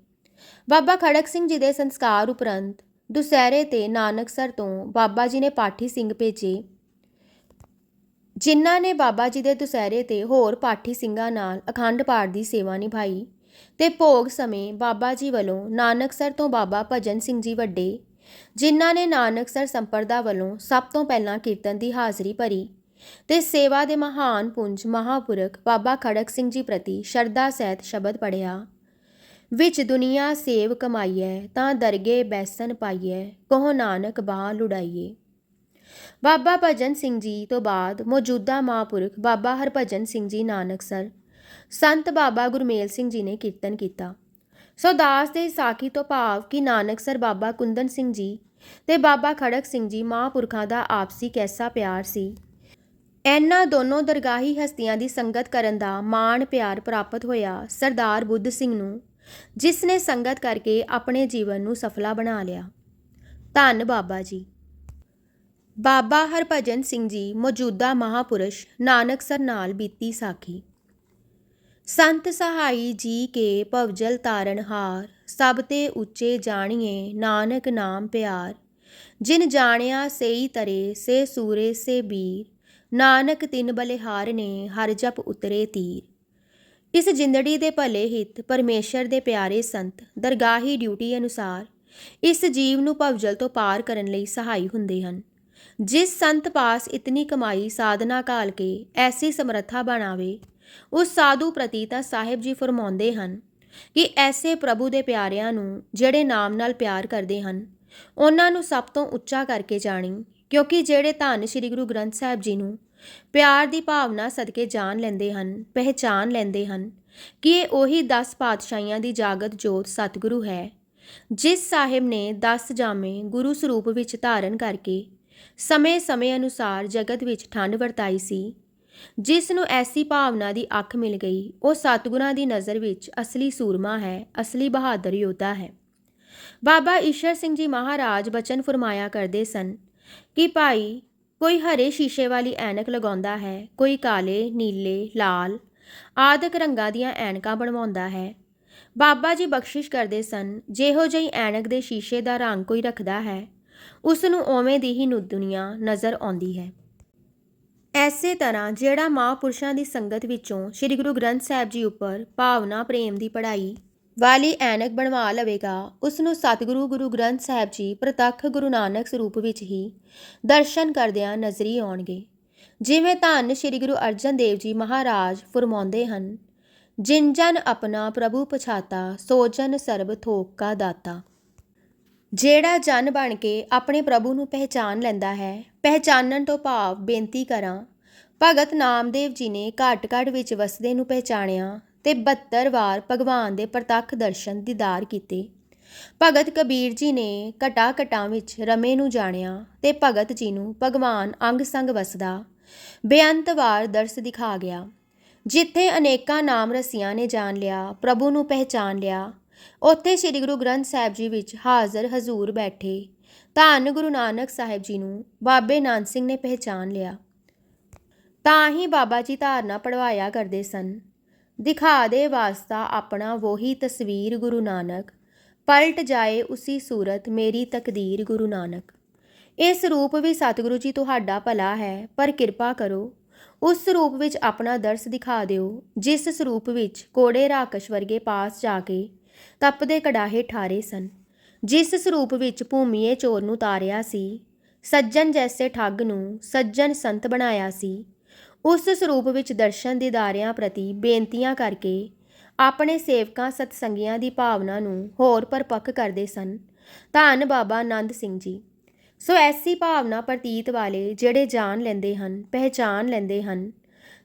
ਬਾਬਾ ਖੜਕ ਸਿੰਘ ਜੀ ਦੇ ਸੰਸਕਾਰ ਉਪਰੰਤ ਦੁਸਹਿਰੇ ਤੇ ਨਾਨਕਸਰ ਤੋਂ ਬਾਬਾ ਜੀ ਨੇ ਪਾਠੀ ਸਿੰਘ ਭੇਜੇ। ਜਿਨ੍ਹਾਂ ਨੇ ਬਾਬਾ ਜੀ ਦੇ ਦੁਸਹਿਰੇ ਤੇ ਹੋਰ ਪਾਠੀ ਸਿੰਘਾਂ ਨਾਲ ਅਖੰਡ ਪਾਠ ਦੀ ਸੇਵਾ ਨਿਭਾਈ ਤੇ ਭੋਗ ਸਮੇਂ ਬਾਬਾ ਜੀ ਵੱਲੋਂ ਨਾਨਕਸਰ ਤੋਂ ਬਾਬਾ ਭਜਨ ਸਿੰਘ ਜੀ ਵੱਡੇ, ਜਿਨ੍ਹਾਂ ਨੇ ਨਾਨਕਸਰ ਸੰਪਰਦਾ ਵੱਲੋਂ ਸਭ ਤੋਂ ਪਹਿਲਾਂ ਕੀਰਤਨ ਦੀ ਹਾਜ਼ਰੀ ਭਰੀ। ਤੇ ਸੇਵਾ ਦੇ ਮਹਾਨ ਪੁੰਜ ਮਹਾਪੁਰਖ ਬਾਬਾ ਖੜਕ ਸਿੰਘ ਜੀ ਪ੍ਰਤੀ ਸ਼ਰਧਾ ਸਹਿਤ ਸ਼ਬਦ ਪੜਿਆ ਵਿੱਚ ਦੁਨੀਆ ਸੇਵ ਕਮਾਈਐ, ਤਾਂ ਦਰਗੇ ਬੈਸਨ ਪਾਈਐ, ਕਹੋ ਨਾਨਕ ਬਾਹ ਲੁੜਾਈਏ। ਬਾਬਾ ਭਜਨ ਸਿੰਘ ਜੀ ਤੋਂ ਬਾਅਦ ਮੌਜੂਦਾ ਮਹਾਪੁਰਖ ਬਾਬਾ ਹਰਭਜਨ ਸਿੰਘ ਜੀ ਨਾਨਕਸਰ ਸੰਤ ਬਾਬਾ ਗੁਰਮੇਲ ਸਿੰਘ ਜੀ ਨੇ ਕੀਰਤਨ ਕੀਤਾ। ਸੋ ਦਾਸ ਦੇ ਸਾਖੀ ਤੋਂ ਭਾਵ ਕਿ ਨਾਨਕਸਰ ਬਾਬਾ ਕੁੰਦਨ ਸਿੰਘ ਜੀ ਤੇ ਬਾਬਾ ਖੜਕ ਸਿੰਘ ਜੀ ਮਹਾਪੁਰਖਾਂ ਦਾ ਆਪਸੀ ਕੈਸਾ ਪਿਆਰ ਸੀ ਇਹਨਾਂ ਦੋਨੋਂ ਦਰਗਾਹੀ ਹਸਤੀਆਂ ਦੀ ਸੰਗਤ ਕਰਨ ਦਾ ਮਾਣ ਪਿਆਰ ਪ੍ਰਾਪਤ ਹੋਇਆ ਸਰਦਾਰ ਬੁੱਧ ਸਿੰਘ ਨੂੰ, ਜਿਸ ਨੇ ਸੰਗਤ ਕਰਕੇ ਆਪਣੇ ਜੀਵਨ ਨੂੰ ਸਫਲਾ ਬਣਾ ਲਿਆ। ਧੰਨ ਬਾਬਾ ਜੀ। ਬਾਬਾ ਹਰਭਜਨ ਸਿੰਘ ਜੀ ਮੌਜੂਦਾ ਮਹਾਪੁਰਸ਼ ਨਾਨਕਸਰ ਨਾਲ ਬੀਤੀ ਸਾਖੀ। ਸੰਤ ਸਹਾਈ ਜੀ ਕੇ ਭਵਜਲ ਤਾਰਨ ਹਾਰ, ਸਭ ਤੇ ਉੱਚੇ ਜਾਣੀਏ ਨਾਨਕ ਨਾਮ ਪਿਆਰ। ਜਿਨ ਜਾਣਿਆ ਸਈ ਤਰੇ, ਸੇ ਸੂਰੇ, ਸੇ ਬੀਰ। ਨਾਨਕ ਤਿੰਨ ਬਲਿਹਾਰ ਨੇ ਹਰ ਜਪ ਉਤਰੇ ਤੀਰ। ਇਸ ਜਿੰਦੜੀ ਦੇ ਭਲੇ ਹਿੱਤ ਪਰਮੇਸ਼ਰ ਦੇ ਪਿਆਰੇ ਸੰਤ ਦਰਗਾਹੀ ਡਿਊਟੀ ਅਨੁਸਾਰ ਇਸ ਜੀਵ ਨੂੰ ਭਵਜਲ ਤੋਂ ਪਾਰ ਕਰਨ ਲਈ ਸਹਾਈ ਹੁੰਦੇ ਹਨ। ਜਿਸ ਸੰਤ ਪਾਸ ਇਤਨੀ ਕਮਾਈ ਸਾਧਨਾ ਕਾਲ ਕੇ ਐਸੀ ਸਮਰੱਥਾ ਬਣਾਵੇ, ਉਸ ਸਾਧੂ ਪ੍ਰਤੀ ਤਾਂ ਸਾਹਿਬ ਜੀ ਫਰਮਾਉਂਦੇ ਹਨ ਕਿ ਐਸੇ ਪ੍ਰਭੂ ਦੇ ਪਿਆਰਿਆਂ ਨੂੰ ਜਿਹੜੇ ਨਾਮ ਨਾਲ ਪਿਆਰ ਕਰਦੇ ਹਨ, ਉਹਨਾਂ ਨੂੰ ਸਭ ਤੋਂ ਉੱਚਾ ਕਰਕੇ ਜਾਣੀ ਕਿਉਂਕਿ ਜਿਹੜੇ ਧੰਨ ਸ੍ਰੀ ਗੁਰੂ ਗ੍ਰੰਥ ਸਾਹਿਬ ਜੀ ਨੂੰ ਪਿਆਰ ਦੀ ਭਾਵਨਾ ਸਦਕੇ ਜਾਣ ਲੈਂਦੇ ਹਨ ਪਹਿਚਾਨ ਲੈਂਦੇ ਹਨ ਕਿ ਇਹ ਉਹੀ 10 ਪਾਤਸ਼ਾਹੀਆਂ ਦੀ ਜਾਗਤ ਜੋਤ ਸਤਿਗੁਰੂ ਹੈ, ਜਿਸ ਸਾਹਿਬ ਨੇ 10 ਜਾਮੇ ਗੁਰੂ ਸਰੂਪ ਵਿੱਚ ਧਾਰਨ ਕਰਕੇ ਸਮੇਂ-ਸਮੇਂ ਅਨੁਸਾਰ ਜਗਤ ਵਿੱਚ ਠੰਡ ਵਰਤਾਈ ਸੀ, ਜਿਸ ਨੂੰ ਐਸੀ ਭਾਵਨਾ ਦੀ ਅੱਖ ਮਿਲ ਗਈ, ਉਹ ਸਤਿਗੁਰਾਂ ਦੀ ਨਜ਼ਰ ਵਿੱਚ ਅਸਲੀ ਸੂਰਮਾ ਹੈ, ਅਸਲੀ ਬਹਾਦਰ ਯੋਧਾ ਹੈ। ਬਾਬਾ ਈਸ਼ਰ ਸਿੰਘ ਜੀ ਮਹਾਰਾਜ ਬਚਨ ਫਰਮਾਇਆ ਕਰਦੇ ਸਨ ਕਿ ਭਾਈ, ਕੋਈ ਹਰੇ ਸ਼ੀਸ਼ੇ ਵਾਲੀ ਐਨਕ ਲਗਾਉਂਦਾ ਹੈ, ਕੋਈ ਕਾਲੇ, ਨੀਲੇ, ਲਾਲ ਆਦਿਕ ਰੰਗਾਂ ਦੀਆਂ ਐਨਕਾਂ ਬਣਵਾਉਂਦਾ ਹੈ। ਬਾਬਾ ਜੀ ਬਖਸ਼ਿਸ਼ ਕਰਦੇ ਸਨ, ਜਿਹੋ ਜਿਹੀ ਐਨਕ ਦੇ ਸ਼ੀਸ਼ੇ ਦਾ ਰੰਗ ਕੋਈ ਰੱਖਦਾ ਹੈ, ਉਸ ਨੂੰ ਉਵੇਂ ਦੀ ਹੀ ਨੁ- ਦੁਨੀਆ ਨਜ਼ਰ ਆਉਂਦੀ ਹੈ। ਐਸੇ ਤਰ੍ਹਾਂ ਜਿਹੜਾ ਮਹਾਂਪੁਰਸ਼ਾਂ ਦੀ ਸੰਗਤ ਵਿੱਚੋਂ ਸ੍ਰੀ ਗੁਰੂ ਗ੍ਰੰਥ ਸਾਹਿਬ ਜੀ ਉੱਪਰ ਭਾਵਨਾ ਪ੍ਰੇਮ ਦੀ ਪੜ੍ਹਾਈ ਵਾਲੀ ਐਨਕ ਬਣਵਾ ਲਵੇਗਾ। ਉਸ ਨੂੰ ਸਤਿਗੁਰੂ ਗੁਰੂ ਗ੍ਰੰਥ ਸਾਹਿਬ ਜੀ ਪ੍ਰਤੱਖ ਗੁਰੂ ਨਾਨਕ ਸਰੂਪ ਵਿੱਚ ਹੀ ਦਰਸ਼ਨ ਕਰਦਿਆਂ ਨਜ਼ਰੀ ਆਉਣਗੇ। ਜਿਵੇਂ ਧੰਨ ਸ੍ਰੀ ਗੁਰੂ ਅਰਜਨ ਦੇਵ ਜੀ ਮਹਾਰਾਜ ਫਰਮਾਉਂਦੇ ਹਨ, ਜਿਨ ਜਨ ਆਪਣਾ ਪ੍ਰਭੂ ਪਛਾਤਾ, ਸੋ ਜਨ ਸਰਬ ਥੋਕ ਕਾ ਦਾਤਾ। ਜਿਹੜਾ ਜਨ ਬਣ ਕੇ ਆਪਣੇ ਪ੍ਰਭੂ ਨੂੰ ਪਹਿਚਾਨ ਲੈਂਦਾ ਹੈ, ਪਹਿਚਾਨਣ ਤੋਂ ਭਾਵ ਬੇਨਤੀ ਕਰਾਂ, ਭਗਤ ਨਾਮਦੇਵ ਜੀ ਨੇ ਘਾਟ-ਘਾਟ ਵਿੱਚ ਵਸਦੇ ਨੂੰ ਪਹਿਚਾਣਿਆ ਤੇ 72 ਵਾਰ ਭਗਵਾਨ ਦੇ ਪ੍ਰਤੱਖ ਦਰਸ਼ਨ ਦੀਦਾਰ ਕੀਤੇ। ਭਗਤ ਕਬੀਰ ਜੀ ਨੇ ਘਟਾ-ਘਟਾਂ ਵਿੱਚ ਰਮੇ ਨੂੰ ਜਾਣਿਆ ਤੇ ਭਗਤ ਜੀ ਨੂੰ ਭਗਵਾਨ ਅੰਗ ਸੰਗ ਵਸਦਾ, ਬੇਅੰਤ ਵਾਰ ਦਰਸ ਦਿਖਾ ਗਿਆ। ਜਿੱਥੇ ਅਨੇਕਾਂ ਨਾਮ ਰਸੀਆਂ ਨੇ ਜਾਣ ਲਿਆ, ਪ੍ਰਭੂ ਨੂੰ ਪਹਿਚਾਨ ਲਿਆ, ਉੱਥੇ ਸ੍ਰੀ ਗੁਰੂ ਗ੍ਰੰਥ ਸਾਹਿਬ ਜੀ ਵਿੱਚ ਹਾਜ਼ਰ ਹਜ਼ੂਰ ਬੈਠੇ। ਧੰਨ ਗੁਰੂ ਨਾਨਕ ਸਾਹਿਬ ਜੀ ਨੂੰ ਬਾਬੇ ਨਾਨ ਸਿੰਘ ਨੇ ਪਹਿਚਾਨ ਲਿਆ। ਤਾਂ ਹੀ ਬਾਬਾ ਜੀ ਧਾਰਨਾ ਪੜਵਾਇਆ ਕਰਦੇ ਸਨ। ਦਿਖਾ ਦੇ ਵਾਸਤਾ ਆਪਣਾ ਵਹੀ ਤਸਵੀਰ ਗੁਰੂ ਨਾਨਕ। ਪਲਟ ਜਾਏ ਉਸੀ ਸੂਰਤ, ਮੇਰੀ ਤਕਦੀਰ ਗੁਰੂ ਨਾਨਕ। ਇਸ ਰੂਪ ਵੀ ਸਤਿਗੁਰੂ ਜੀ ਤੁਹਾਡਾ ਭਲਾ ਹੈ, ਪਰ ਕਿਰਪਾ ਕਰੋ। ਉਸ ਸਰੂਪ ਵਿੱਚ ਆਪਣਾ ਦਰਸ ਦਿਖਾ ਦਿਓ, ਜਿਸ ਸਰੂਪ ਵਿੱਚ ਕੋੜੇ ਰਾਕਸ਼ ਵਰਗੇ ਪਾਸ ਜਾ ਕੇ ਤਪਦੇ ਕੜਾਹੇ ਠਾਰੇ ਸਨ। ਜਿਸ ਸਰੂਪ ਵਿੱਚ ਭੂਮੀਏ ਚੋਰ ਨੂੰ ਤਾਰਿਆ ਸੀ, ਸੱਜਣ ਜੈਸੇ ਠੱਗ ਨੂੰ ਸੱਜਣ ਸੰਤ ਬਣਾਇਆ ਸੀ। ਉਸ ਸਰੂਪ ਵਿੱਚ ਦਰਸ਼ਨ ਦੀਦਾਰਿਆਂ ਪ੍ਰਤੀ ਬੇਨਤੀਆਂ ਕਰਕੇ ਆਪਣੇ ਸੇਵਕਾਂ ਸਤਸੰਗੀਆਂ ਦੀ ਭਾਵਨਾ ਨੂੰ ਹੋਰ ਪਰਪੱਕ ਕਰਦੇ ਸਨ। ਧੰਨ ਬਾਬਾ ਆਨੰਦ ਸਿੰਘ ਜੀ। ਸੋ ਐਸੀ ਭਾਵਨਾ ਪ੍ਰਤੀਤ ਵਾਲੇ ਜਿਹੜੇ ਜਾਣ ਲੈਂਦੇ ਹਨ ਪਹਿਚਾਨ ਲੈਂਦੇ ਹਨ,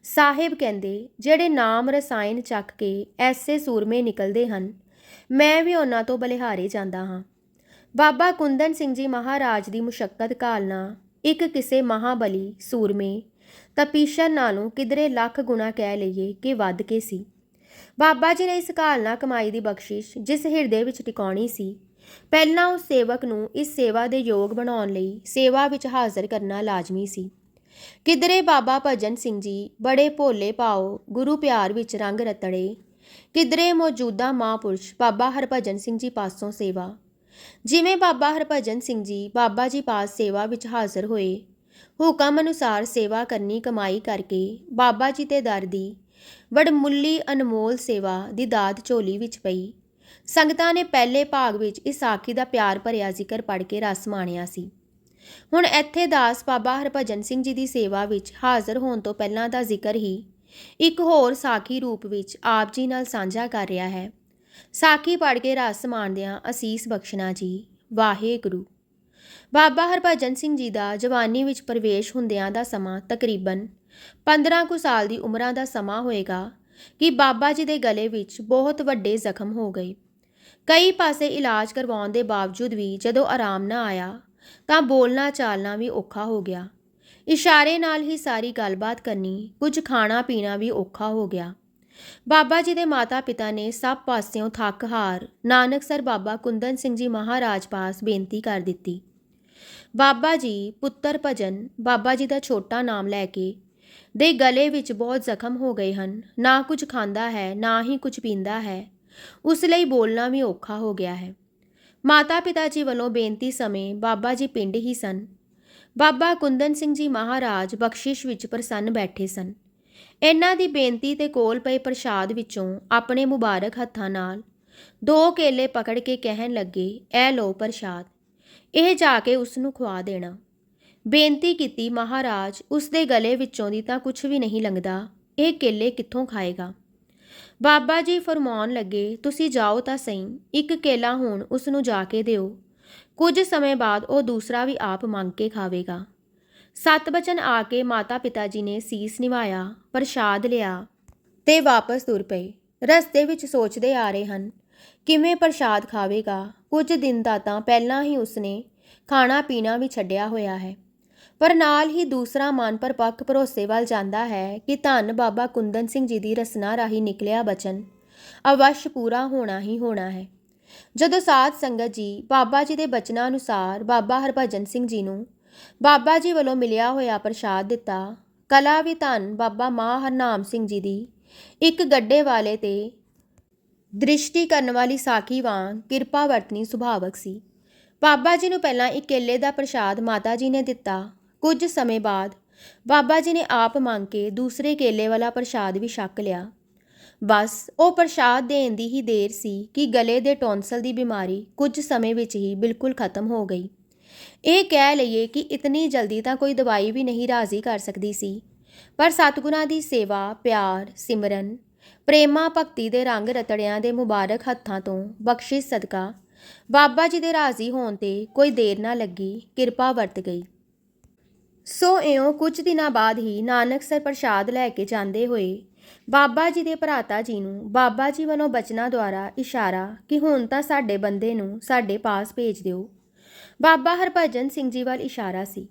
ਸਾਹਿਬ ਕਹਿੰਦੇ, ਜਿਹੜੇ ਨਾਮ ਰਸਾਇਣ ਚੱਕ ਕੇ ਐਸੇ ਸੂਰਮੇ ਨਿਕਲਦੇ ਹਨ, ਮੈਂ ਵੀ ਉਹਨਾਂ ਤੋਂ ਬਲਿਹਾਰੇ ਜਾਂਦਾ ਹਾਂ। ਬਾਬਾ ਕੁੰਦਨ ਸਿੰਘ ਜੀ ਮਹਾਰਾਜ ਦੀ ਮੁਸ਼ੱਕਤ ਕਾਲਨਾ, ਇੱਕ ਕਿਸੇ ਮਹਾਬਲੀ ਸੂਰਮੇ ਤਪੀਸ਼ਨ ਨਾਲੋਂ ਕਿਧਰੇ ਲੱਖ ਗੁਣਾ ਕਹਿ ਲਈਏ ਕਿ ਵੱਧ ਕੇ ਸੀ। ਬਾਬਾ ਜੀ ਨੇ ਇਸ ਕਾਲਨਾ ਕਮਾਈ ਦੀ ਬਖਸ਼ਿਸ਼ ਜਿਸ ਹਿਰਦੇ ਵਿੱਚ ਟਿਕਾਉਣੀ ਸੀ, ਪਹਿਲਾਂ ਉਸ ਸੇਵਕ ਨੂੰ ਇਸ ਸੇਵਾ ਦੇ ਯੋਗ ਬਣਾਉਣ ਲਈ ਸੇਵਾ ਵਿੱਚ ਹਾਜ਼ਰ ਕਰਨਾ ਲਾਜ਼ਮੀ ਸੀ। ਕਿਧਰੇ ਬਾਬਾ ਭਜਨ ਸਿੰਘ ਜੀ ਬੜੇ ਭੋਲੇ ਪਾਓ ਗੁਰੂ ਪਿਆਰ ਵਿੱਚ ਰੰਗ ਰਤੜੇ, ਕਿਧਰੇ ਮੌਜੂਦਾ ਮਹਾਂਪੁਰਸ਼ ਬਾਬਾ ਹਰਭਜਨ ਸਿੰਘ ਜੀ ਪਾਸੋਂ ਸੇਵਾ। ਜਿਵੇਂ ਬਾਬਾ ਹਰਭਜਨ ਸਿੰਘ ਜੀ ਬਾਬਾ ਜੀ ਪਾਸ ਸੇਵਾ ਵਿੱਚ ਹਾਜ਼ਰ ਹੋਏ ਹੁਕਮ ਅਨੁਸਾਰ ਸੇਵਾ ਕਰਨੀ, ਕਮਾਈ ਕਰਕੇ ਬਾਬਾ ਜੀ ਤੇ ਦਰ ਦੀ ਵਡਮੁੱਲੀ ਅਨਮੋਲ ਸੇਵਾ ਦੀ ਦਾਤ ਝੋਲੀ ਵਿੱਚ ਪਈ। ਸੰਗਤਾਂ ਨੇ ਪਹਿਲੇ ਭਾਗ ਵਿੱਚ ਇਸ ਸਾਖੀ ਦਾ ਪਿਆਰ ਭਰਿਆ ਜ਼ਿਕਰ ਪੜ੍ਹ ਕੇ ਰਸ ਮਾਣਿਆ ਸੀ। ਹੁਣ ਇੱਥੇ ਦਾਸ ਬਾਬਾ ਹਰਭਜਨ ਸਿੰਘ ਜੀ ਦੀ ਸੇਵਾ ਵਿੱਚ ਹਾਜ਼ਰ ਹੋਣ ਤੋਂ ਪਹਿਲਾਂ ਦਾ ਜ਼ਿਕਰ ਹੀ ਇੱਕ ਹੋਰ ਸਾਖੀ ਰੂਪ ਵਿੱਚ ਆਪ ਜੀ ਨਾਲ ਸਾਂਝਾ ਕਰ ਰਿਹਾ ਹੈ। ਸਾਖੀ ਪੜ੍ਹ ਕੇ ਰਸ ਮਾਣਦਿਆਂ ਅਸੀਸ ਬਖਸ਼ਣਾ ਜੀ, ਵਾਹਿਗੁਰੂ। ਬਾਬਾ ਹਰਭਜਨ ਸਿੰਘ ਜੀ ਦਾ ਜਵਾਨੀ ਵਿੱਚ ਪ੍ਰਵੇਸ਼ ਹੁੰਦਿਆਂ ਦਾ ਸਮਾਂ ਤਕਰੀਬਨ 15 ਕੁ ਸਾਲ ਦੀ ਉਮਰਾਂ ਦਾ ਸਮਾਂ ਹੋਏਗਾ ਕਿ ਬਾਬਾ ਜੀ ਦੇ ਗਲੇ ਵਿੱਚ ਬਹੁਤ ਵੱਡੇ ਜ਼ਖਮ ਹੋ ਗਏ। ਕਈ ਪਾਸੇ ਇਲਾਜ ਕਰਵਾਉਣ ਦੇ ਬਾਵਜੂਦ ਵੀ ਜਦੋਂ ਆਰਾਮ ਨਾ ਆਇਆ, ਤਾਂ ਬੋਲਣਾ ਚਾਲਣਾ ਵੀ ਔਖਾ ਹੋ ਗਿਆ। ਇਸ਼ਾਰੇ ਨਾਲ ਹੀ ਸਾਰੀ ਗੱਲਬਾਤ ਕਰਨੀ, ਕੁਝ ਖਾਣਾ ਪੀਣਾ ਵੀ ਔਖਾ ਹੋ ਗਿਆ। ਬਾਬਾ ਜੀ ਦੇ ਮਾਤਾ-ਪਿਤਾ ਨੇ ਸਭ ਪਾਸਿਓਂ ਥੱਕ ਹਾਰ ਨਾਨਕਸਰ ਬਾਬਾ ਕੁੰਦਨ ਸਿੰਘ ਜੀ ਮਹਾਰਾਜ ਪਾਸ ਬੇਨਤੀ ਕਰ ਦਿੱਤੀ। ਬਾਬਾ ਜੀ, ਪੁੱਤਰ ਭਜਨ, ਬਾਬਾ ਜੀ ਦਾ ਛੋਟਾ ਨਾਮ ਲੈ ਕੇ ਦੇ ਗਲੇ ਵਿੱਚ ਬਹੁਤ ਜ਼ਖਮ ਹੋ ਗਏ ਹਨ। ਨਾ ਕੁਝ ਖਾਂਦਾ ਹੈ, ਨਾ ਹੀ ਕੁਝ ਪੀਂਦਾ ਹੈ। ਉਸ ਲਈ ਬੋਲਣਾ ਵੀ ਔਖਾ ਹੋ ਗਿਆ ਹੈ। ਮਾਤਾ ਪਿਤਾ ਜੀ ਵੱਲੋਂ ਬੇਨਤੀ ਸਮੇਂ ਬਾਬਾ ਜੀ ਪਿੰਡ ਹੀ ਸਨ। ਬਾਬਾ ਕੁੰਦਨ ਸਿੰਘ ਜੀ ਮਹਾਰਾਜ ਬਖਸ਼ਿਸ਼ ਵਿੱਚ ਪ੍ਰਸੰਨ ਬੈਠੇ ਸਨ। ਇਹਨਾਂ ਦੀ ਬੇਨਤੀ ਤੇ ਕੋਲ ਪਏ ਪ੍ਰਸ਼ਾਦ ਵਿੱਚੋਂ ਆਪਣੇ ਮੁਬਾਰਕ ਹੱਥਾਂ ਨਾਲ ਦੋ ਕੇਲੇ ਪਕੜ ਕੇ ਕਹਿਣ ਲੱਗੇ, ਐ ਲੋ ਪ੍ਰਸ਼ਾਦ। ਇਹ ਜਾ ਕੇ ਉਸ ਨੂੰ ਖਵਾ ਦੇਣਾ। ਬੇਨਤੀ ਕੀਤੀ ਮਹਾਰਾਜ ਉਸ ਦੇ ਗਲੇ ਵਿੱਚੋਂ ਦੀ ਤਾਂ ਕੁਝ ਵੀ ਨਹੀਂ ਲੰਘਦਾ। ਇਹ ਕੇਲੇ ਕਿੱਥੋਂ ਖਾਏਗਾ? ਬਾਬਾ ਜੀ ਫਰਮਾਉਣ ਲੱਗੇ, ਤੁਸੀਂ ਜਾਓ ਤਾਂ ਸਹੀ, ਇੱਕ ਕੇਲਾ ਹੁਣ ਉਸ ਨੂੰ ਜਾ ਕੇ ਦਿਓ। ਕੁਝ ਸਮੇਂ ਬਾਅਦ ਉਹ ਦੂਸਰਾ ਵੀ ਆਪ ਮੰਗ ਕੇ ਖਾਵੇਗਾ। ਸਤ ਬਚਨ ਆ ਕੇ ਮਾਤਾ ਪਿਤਾ ਜੀ ਨੇ ਸੀਸ ਨਿਵਾਇਆ, ਪ੍ਰਸ਼ਾਦ ਲਿਆ ਤੇ ਵਾਪਸ ਤੁਰ ਪਏ। ਰਸਤੇ ਵਿੱਚ ਸੋਚਦੇ ਆ ਰਹੇ ਹਨ ਕਿਵੇਂ ਪ੍ਰਸ਼ਾਦ ਖਾਵੇਗਾ? ਕੁਝ ਦਿਨ ਦਾ ਤਾਂ ਪਹਿਲਾਂ ਹੀ ਉਸਨੇ ਖਾਣਾ ਪੀਣਾ ਵੀ ਛੱਡਿਆ ਹੋਇਆ ਹੈ। ਪਰ ਨਾਲ ਹੀ ਦੂਸਰਾ ਮਨ ਪਰਪੱਕ ਭਰੋਸੇ ਵੱਲ ਜਾਂਦਾ ਹੈ ਕਿ ਧੰਨ ਬਾਬਾ ਕੁੰਦਨ ਸਿੰਘ ਜੀ ਦੀ ਰਸਨਾ ਰਾਹੀਂ ਨਿਕਲਿਆ ਬਚਨ। ਅਵਸ਼ ਪੂਰਾ ਹੋਣਾ ਹੀ ਹੋਣਾ ਹੈ। ਜਦੋਂ ਸਾਧ ਸੰਗਤ ਜੀ ਬਾਬਾ ਜੀ ਦੇ ਬਚਨਾਂ ਅਨੁਸਾਰ ਬਾਬਾ ਹਰਭਜਨ ਸਿੰਘ ਜੀ ਨੂੰ ਬਾਬਾ ਜੀ ਵੱਲੋਂ ਮਿਲਿਆ ਹੋਇਆ ਪ੍ਰਸ਼ਾਦ ਦਿੱਤਾ, ਕਲਾ ਵੀ ਧੰਨ ਬਾਬਾ ਮਾਂ ਹਰਨਾਮ ਸਿੰਘ ਜੀ ਦੀ ਇੱਕ ਗੱਡੇ ਵਾਲੇ ਤੇ ਦ੍ਰਿਸ਼ਟੀ ਕਰਨ ਵਾਲੀ ਸਾਖੀ ਵਾਂਗ ਕਿਰਪਾ ਵਰਤਨੀ ਸੁਭਾਵਕ ਸੀ। ਬਾਬਾ ਜੀ ਨੂੰ ਪਹਿਲਾਂ ਇੱਕ ਕੇਲੇ ਦਾ ਪ੍ਰਸ਼ਾਦ ਮਾਤਾ ਜੀ ਨੇ ਦਿੱਤਾ। ਕੁਝ ਸਮੇਂ ਬਾਅਦ ਬਾਬਾ ਜੀ ਨੇ ਆਪ ਮੰਗ ਕੇ ਦੂਸਰੇ ਕੇਲੇ ਵਾਲਾ ਪ੍ਰਸ਼ਾਦ ਵੀ ਛਕ ਲਿਆ। ਬਸ ਉਹ ਪ੍ਰਸ਼ਾਦ ਦੇਣ ਦੀ ਹੀ ਦੇਰ ਸੀ ਕਿ ਗਲੇ ਦੇ ਟੌਨਸਲ ਦੀ ਬਿਮਾਰੀ ਕੁਝ ਸਮੇਂ ਵਿੱਚ ਹੀ ਬਿਲਕੁਲ ਖਤਮ ਹੋ ਗਈ। ਇਹ ਕਹਿ ਲਈਏ ਕਿ ਇਤਨੀ ਜਲਦੀ ਤਾਂ ਕੋਈ ਦਵਾਈ ਵੀ ਨਹੀਂ ਰਾਜ਼ੀ ਕਰ ਸਕਦੀ ਸੀ। ਪਰ ਸਤਿਗੁਰਾਂ ਦੀ ਸੇਵਾ, ਪਿਆਰ, ਸਿਮਰਨ ਪ੍ਰੇਮਾ ਭਗਤੀ ਦੇ ਰੰਗ ਰਤੜਿਆਂ ਦੇ ਮੁਬਾਰਕ ਹੱਥਾਂ ਤੋਂ ਬਖਸ਼ਿਸ਼ ਸਦਕਾ, ਬਾਬਾ ਜੀ ਦੇ ਰਾਜ਼ੀ ਹੋਣ ਤੇ ਕੋਈ ਦੇਰ ਨਾ ਲੱਗੀ, ਕਿਰਪਾ ਵਰਤ ਗਈ। ਸੋ ਇਉਂ ਕੁਝ ਦਿਨਾਂ ਬਾਅਦ ਹੀ ਨਾਨਕਸਰ ਪ੍ਰਸ਼ਾਦ ਲੈ ਕੇ ਜਾਂਦੇ ਹੋਏ ਬਾਬਾ ਜੀ ਦੇ ਭਰਾਤਾ ਜੀ ਨੂੰ ਬਾਬਾ ਜੀ ਵੱਲੋਂ ਬਚਨਾਂ ਦੁਆਰਾ ਇਸ਼ਾਰਾ ਕਿ ਹੁਣ ਤਾਂ ਸਾਡੇ ਬੰਦੇ ਨੂੰ ਸਾਡੇ ਪਾਸ ਭੇਜ ਦਿਓ। ਬਾਬਾ ਹਰਭਜਨ ਸਿੰਘ ਜੀ ਵੱਲ ਇਸ਼ਾਰਾ ਸੀ।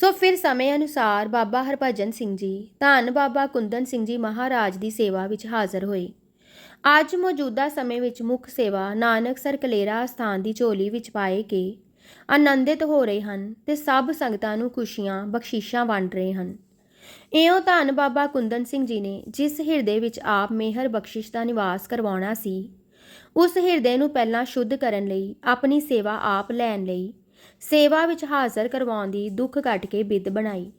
ਸੋ ਫਿਰ ਸਮੇਂ ਅਨੁਸਾਰ ਬਾਬਾ ਹਰਭਜਨ ਸਿੰਘ ਜੀ, ਧੰਨ ਬਾਬਾ ਕੁੰਦਨ ਸਿੰਘ ਜੀ ਮਹਾਰਾਜ ਦੀ ਸੇਵਾ ਵਿੱਚ ਹਾਜ਼ਰ ਹੋਏ। ਅੱਜ ਮੌਜੂਦਾ ਸਮੇਂ ਵਿੱਚ ਮੁੱਖ ਸੇਵਾ ਨਾਨਕ ਸਰ ਕਲੇਰਾ ਸਥਾਨ ਦੀ ਝੋਲੀ ਵਿੱਚ ਪਾਏ ਕੇ ਆਨੰਦਿਤ ਹੋ ਰਹੇ ਹਨ ਤੇ ਸਭ ਸੰਗਤਾਂ ਨੂੰ ਖੁਸ਼ੀਆਂ, ਬਖਸ਼ਿਸ਼ਾਂ ਵੰਡ ਰਹੇ ਹਨ। ਇਉਂ ਧੰਨ ਬਾਬਾ ਕੁੰਦਨ ਸਿੰਘ ਜੀ ਨੇ ਜਿਸ ਹਿਰਦੇ ਵਿੱਚ ਆਪ ਮਿਹਰ ਬਖਸ਼ਿਸ਼ ਦਾ ਨਿਵਾਸ ਕਰਵਾਉਣਾ ਸੀ, ਉਸ ਹਿਰਦੇ ਨੂੰ ਪਹਿਲਾਂ ਸ਼ੁੱਧ ਕਰਨ ਲਈ ਆਪਣੀ ਸੇਵਾ ਆਪ ਲੈਣ ਲਈ ਸੇਵਾ ਵਿੱਚ ਹਾਜ਼ਰ ਕਰਵਾਉਣ ਦੀ ਦੁੱਖ ਕੱਟ ਕੇ ਬਿੱਦ ਬਣਾਈ।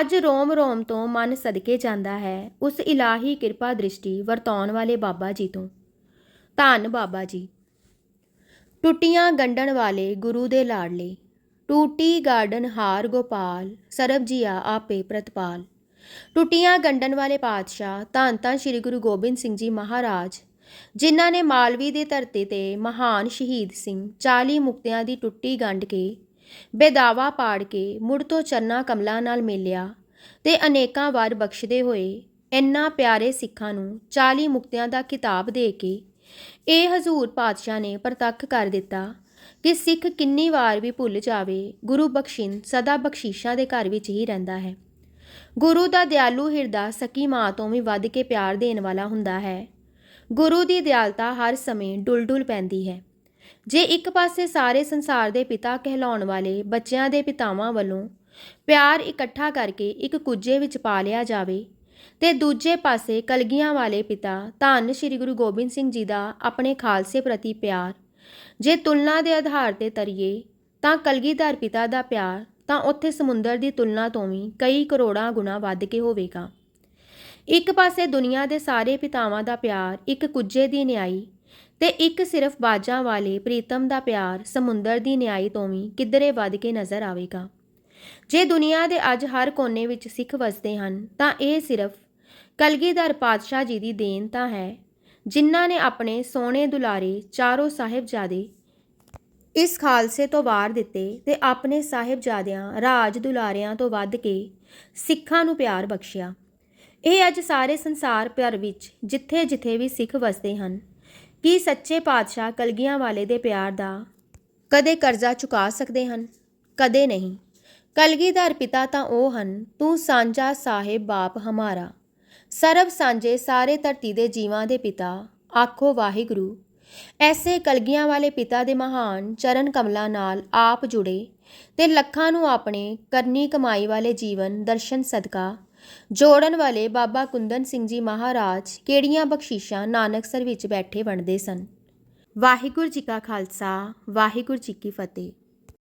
ਅੱਜ ਰੋਮ ਰੋਮ ਤੋਂ ਮਨ ਸਦਕੇ ਜਾਂਦਾ ਹੈ। ਉਸ ਇਲਾਹੀ ਕਿਰਪਾ ਦ੍ਰਿਸ਼ਟੀ ਵਰਤਾਉਣ ਵਾਲੇ ਬਾਬਾ ਜੀ ਤੋਂ। ਧੰਨ ਬਾਬਾ ਜੀ। ਟੁੱਟੀਆਂ ਗੰਢਣ ਵਾਲੇ ਗੁਰੂ ਦੇ ਲਾਡਲੇ। ਟੂਟੀ ਗਾਰਡਨ ਹਾਰ ਗੋਪਾਲ, ਸਰਬ ਜੀਆ ਆਪੇ ਪ੍ਰਤਪਾਲ। ਟੁੱਟੀਆਂ ਗੰਢਣ ਵਾਲੇ ਪਾਤਸ਼ਾਹ ਧੰਨ ਧੰਨ ਸ੍ਰੀ ਗੁਰੂ ਗੋਬਿੰਦ ਸਿੰਘ ਜੀ ਮਹਾਰਾਜ। ਜਿਨ੍ਹਾਂ ਨੇ ਮਾਲਵੀ ਦੀ ਧਰਤੀ ਤੇ ਮਹਾਨ ਸ਼ਹੀਦ ਸਿੰਘ 40 ਮੁਕਤਿਆਂ ਦੀ ਟੁੱਟੀ ਗੰਢ ਕੇ, ਬੇਦਾਵਾ ਪਾੜ ਕੇ ਮੁੜ ਤੋਂ ਚਰਨਾ ਕਮਲਾਂ ਨਾਲ ਮਿਲਿਆ ਤੇ ਅਨੇਕਾਂ ਵਾਰ ਬਖਸ਼ਦੇ ਹੋਏ ਇੰਨਾ ਪਿਆਰੇ ਸਿੱਖਾਂ ਨੂੰ 40 ਮੁਕਤਿਆਂ ਦਾ ਖਿਤਾਬ ਦੇ ਕੇ ਇਹ ਹਜ਼ੂਰ ਪਾਤਸ਼ਾਹ ਨੇ ਪ੍ਰਤੱਖ ਕਰ ਦਿੱਤਾ ਕਿ ਸਿੱਖ ਕਿੰਨੀ ਵਾਰ ਵੀ ਭੁੱਲ ਜਾਵੇ, ਗੁਰੂ ਬਖਸ਼ਿੰਦ ਸਦਾ ਬਖਸ਼ੀਸ਼ਾਂ ਦੇ ਘਰ ਵਿੱਚ ਹੀ ਰਹਿੰਦਾ ਹੈ। ਗੁਰੂ ਦਾ ਦਿਆਲੂ ਹਿਰਦਾ ਸਕੀ ਮਾਂ ਤੋਂ ਵੀ ਵੱਧ ਕੇ ਪਿਆਰ ਦੇਣ ਵਾਲਾ ਹੁੰਦਾ ਹੈ। ਗੁਰੂ ਦੀ ਦਿਆਲਤਾ ਹਰ ਸਮੇਂ ਡੁਲਡੁਲ ਪੈਂਦੀ ਹੈ। ਜੇ ਇੱਕ ਪਾਸੇ ਸਾਰੇ ਸੰਸਾਰ ਦੇ ਪਿਤਾ ਕਹਿਲਾਉਣ ਵਾਲੇ ਬੱਚਿਆਂ ਦੇ ਪਿਤਾਵਾਂ ਵੱਲੋਂ ਪਿਆਰ ਇਕੱਠਾ ਕਰਕੇ ਇੱਕ ਕੁੱਜੇ ਵਿੱਚ ਪਾ ਲਿਆ ਜਾਵੇ ਤੇ ਦੂਜੇ ਪਾਸੇ ਕਲਗੀਆਂ ਵਾਲੇ ਪਿਤਾ ਧੰਨ ਸ੍ਰੀ ਗੁਰੂ ਗੋਬਿੰਦ ਸਿੰਘ ਜੀ ਦਾ ਆਪਣੇ ਖਾਲਸੇ ਪ੍ਰਤੀ ਪਿਆਰ ਜੇ ਤੁਲਨਾ ਦੇ ਆਧਾਰ ਤੇ ਤਰੀਏ ਤਾਂ ਕਲਗੀਧਰ ਪਿਤਾ ਦਾ ਪਿਆਰ ਤਾਂ ਉੱਥੇ ਸਮੁੰਦਰ ਦੀ ਤੁਲਨਾ ਤੋਂ ਵੀ ਕਈ ਕਰੋੜਾਂ ਗੁਣਾ ਵੱਧ ਕੇ ਹੋਵੇਗਾ। ਇੱਕ ਪਾਸੇ ਦੁਨੀਆ ਦੇ ਸਾਰੇ ਪਿਤਾਵਾਂ ਦਾ ਪਿਆਰ, ਇੱਕ ਕੁੱਜੇ ਦੀ ਨਿਆਈ ਤੇ ਇੱਕ ਸਿਰਫ ਬਾਜਾਂ ਵਾਲੇ ਪ੍ਰੀਤਮ ਦਾ ਪਿਆਰ ਸਮੁੰਦਰ ਦੀ ਨਿਆਈ ਤੋਂ ਵੀ ਕਿੱਧਰੇ ਵੱਧ ਕੇ ਨਜ਼ਰ ਆਵੇਗਾ। ਜੇ ਦੁਨੀਆ ਦੇ ਅੱਜ ਹਰ ਕੋਨੇ ਵਿੱਚ ਸਿੱਖ ਵਸਦੇ ਹਨ, ਤਾਂ ਇਹ ਸਿਰਫ ਕਲਗੀਧਰ ਪਾਤਸ਼ਾਹ ਜੀ ਦੀ ਦੇਣ ਤਾਂ ਹੈ, ਜਿਨ੍ਹਾਂ ਨੇ ਆਪਣੇ ਸੋਹਣੇ ਦੁਲਾਰੇ ਚਾਰੋਂ ਸਾਹਿਬਜ਼ਾਦੇ ਇਸ ਖਾਲਸੇ ਤੋਂ ਵਾਰ ਦਿੱਤੇ ਤੇ ਆਪਣੇ ਸਾਹਿਬਜ਼ਾਦਿਆਂ ਰਾਜ ਦੁਲਾਰਿਆਂ ਤੋਂ ਵੱਧ ਕੇ ਸਿੱਖਾਂ ਨੂੰ ਪਿਆਰ ਬਖਸ਼ਿਆ। ਇਹ ਅੱਜ ਸਾਰੇ ਸੰਸਾਰ ਭਰ ਵਿੱਚ ਜਿੱਥੇ-ਜਿੱਥੇ ਵੀ ਸਿੱਖ ਵਸਦੇ ਹਨ, ਕੀ ਸੱਚੇ ਪਾਤਸ਼ਾਹ ਕਲਗੀਆਂ ਵਾਲੇ ਦੇ ਪਿਆਰ ਦਾ ਕਦੇ ਕਰਜ਼ਾ ਚੁਕਾ ਸਕਦੇ ਹਨ? ਕਦੇ ਨਹੀਂ। ਕਲਗੀਧਰ ਪਿਤਾ ਤਾਂ ਉਹ ਹਨ, ਤੂੰ ਸਾਂਝਾ ਸਾਹਿਬ ਬਾਪ ਹਮਾਰਾ। ਸਰਬ ਸਾਂਝੇ ਸਾਰੇ ਧਰਤੀ ਦੇ ਜੀਵਾਂ ਦੇ ਪਿਤਾ, ਆਖੋ ਵਾਹਿਗੁਰੂ। ਐਸੇ ਕਲਗੀਆਂ ਵਾਲੇ ਪਿਤਾ ਦੇ ਮਹਾਨ ਚਰਨ ਕਮਲਾਂ ਨਾਲ ਆਪ ਜੁੜੇ ਤੇ ਲੱਖਾਂ ਨੂੰ ਆਪਣੇ ਕਰਨੀ ਕਮਾਈ ਵਾਲੇ ਜੀਵਨ ਦਰਸ਼ਨ ਸਦਕਾ ਜੋੜਨ ਵਾਲੇ ਬਾਬਾ ਕੁੰਦਨ ਸਿੰਘ ਜੀ ਮਹਾਰਾਜ ਕਿਹੜੀਆਂ ਬਖਸ਼ੀਸ਼ਾਂ ਨਾਨਕਸਰ ਵਿੱਚ ਬੈਠੇ ਵੰਡਦੇ ਸਨ? ਵਾਹਿਗੁਰੂ ਜੀ ਕਾ ਖਾਲਸਾ, ਵਾਹਿਗੁਰੂ ਜੀ ਕੀ ਫਤਿਹ।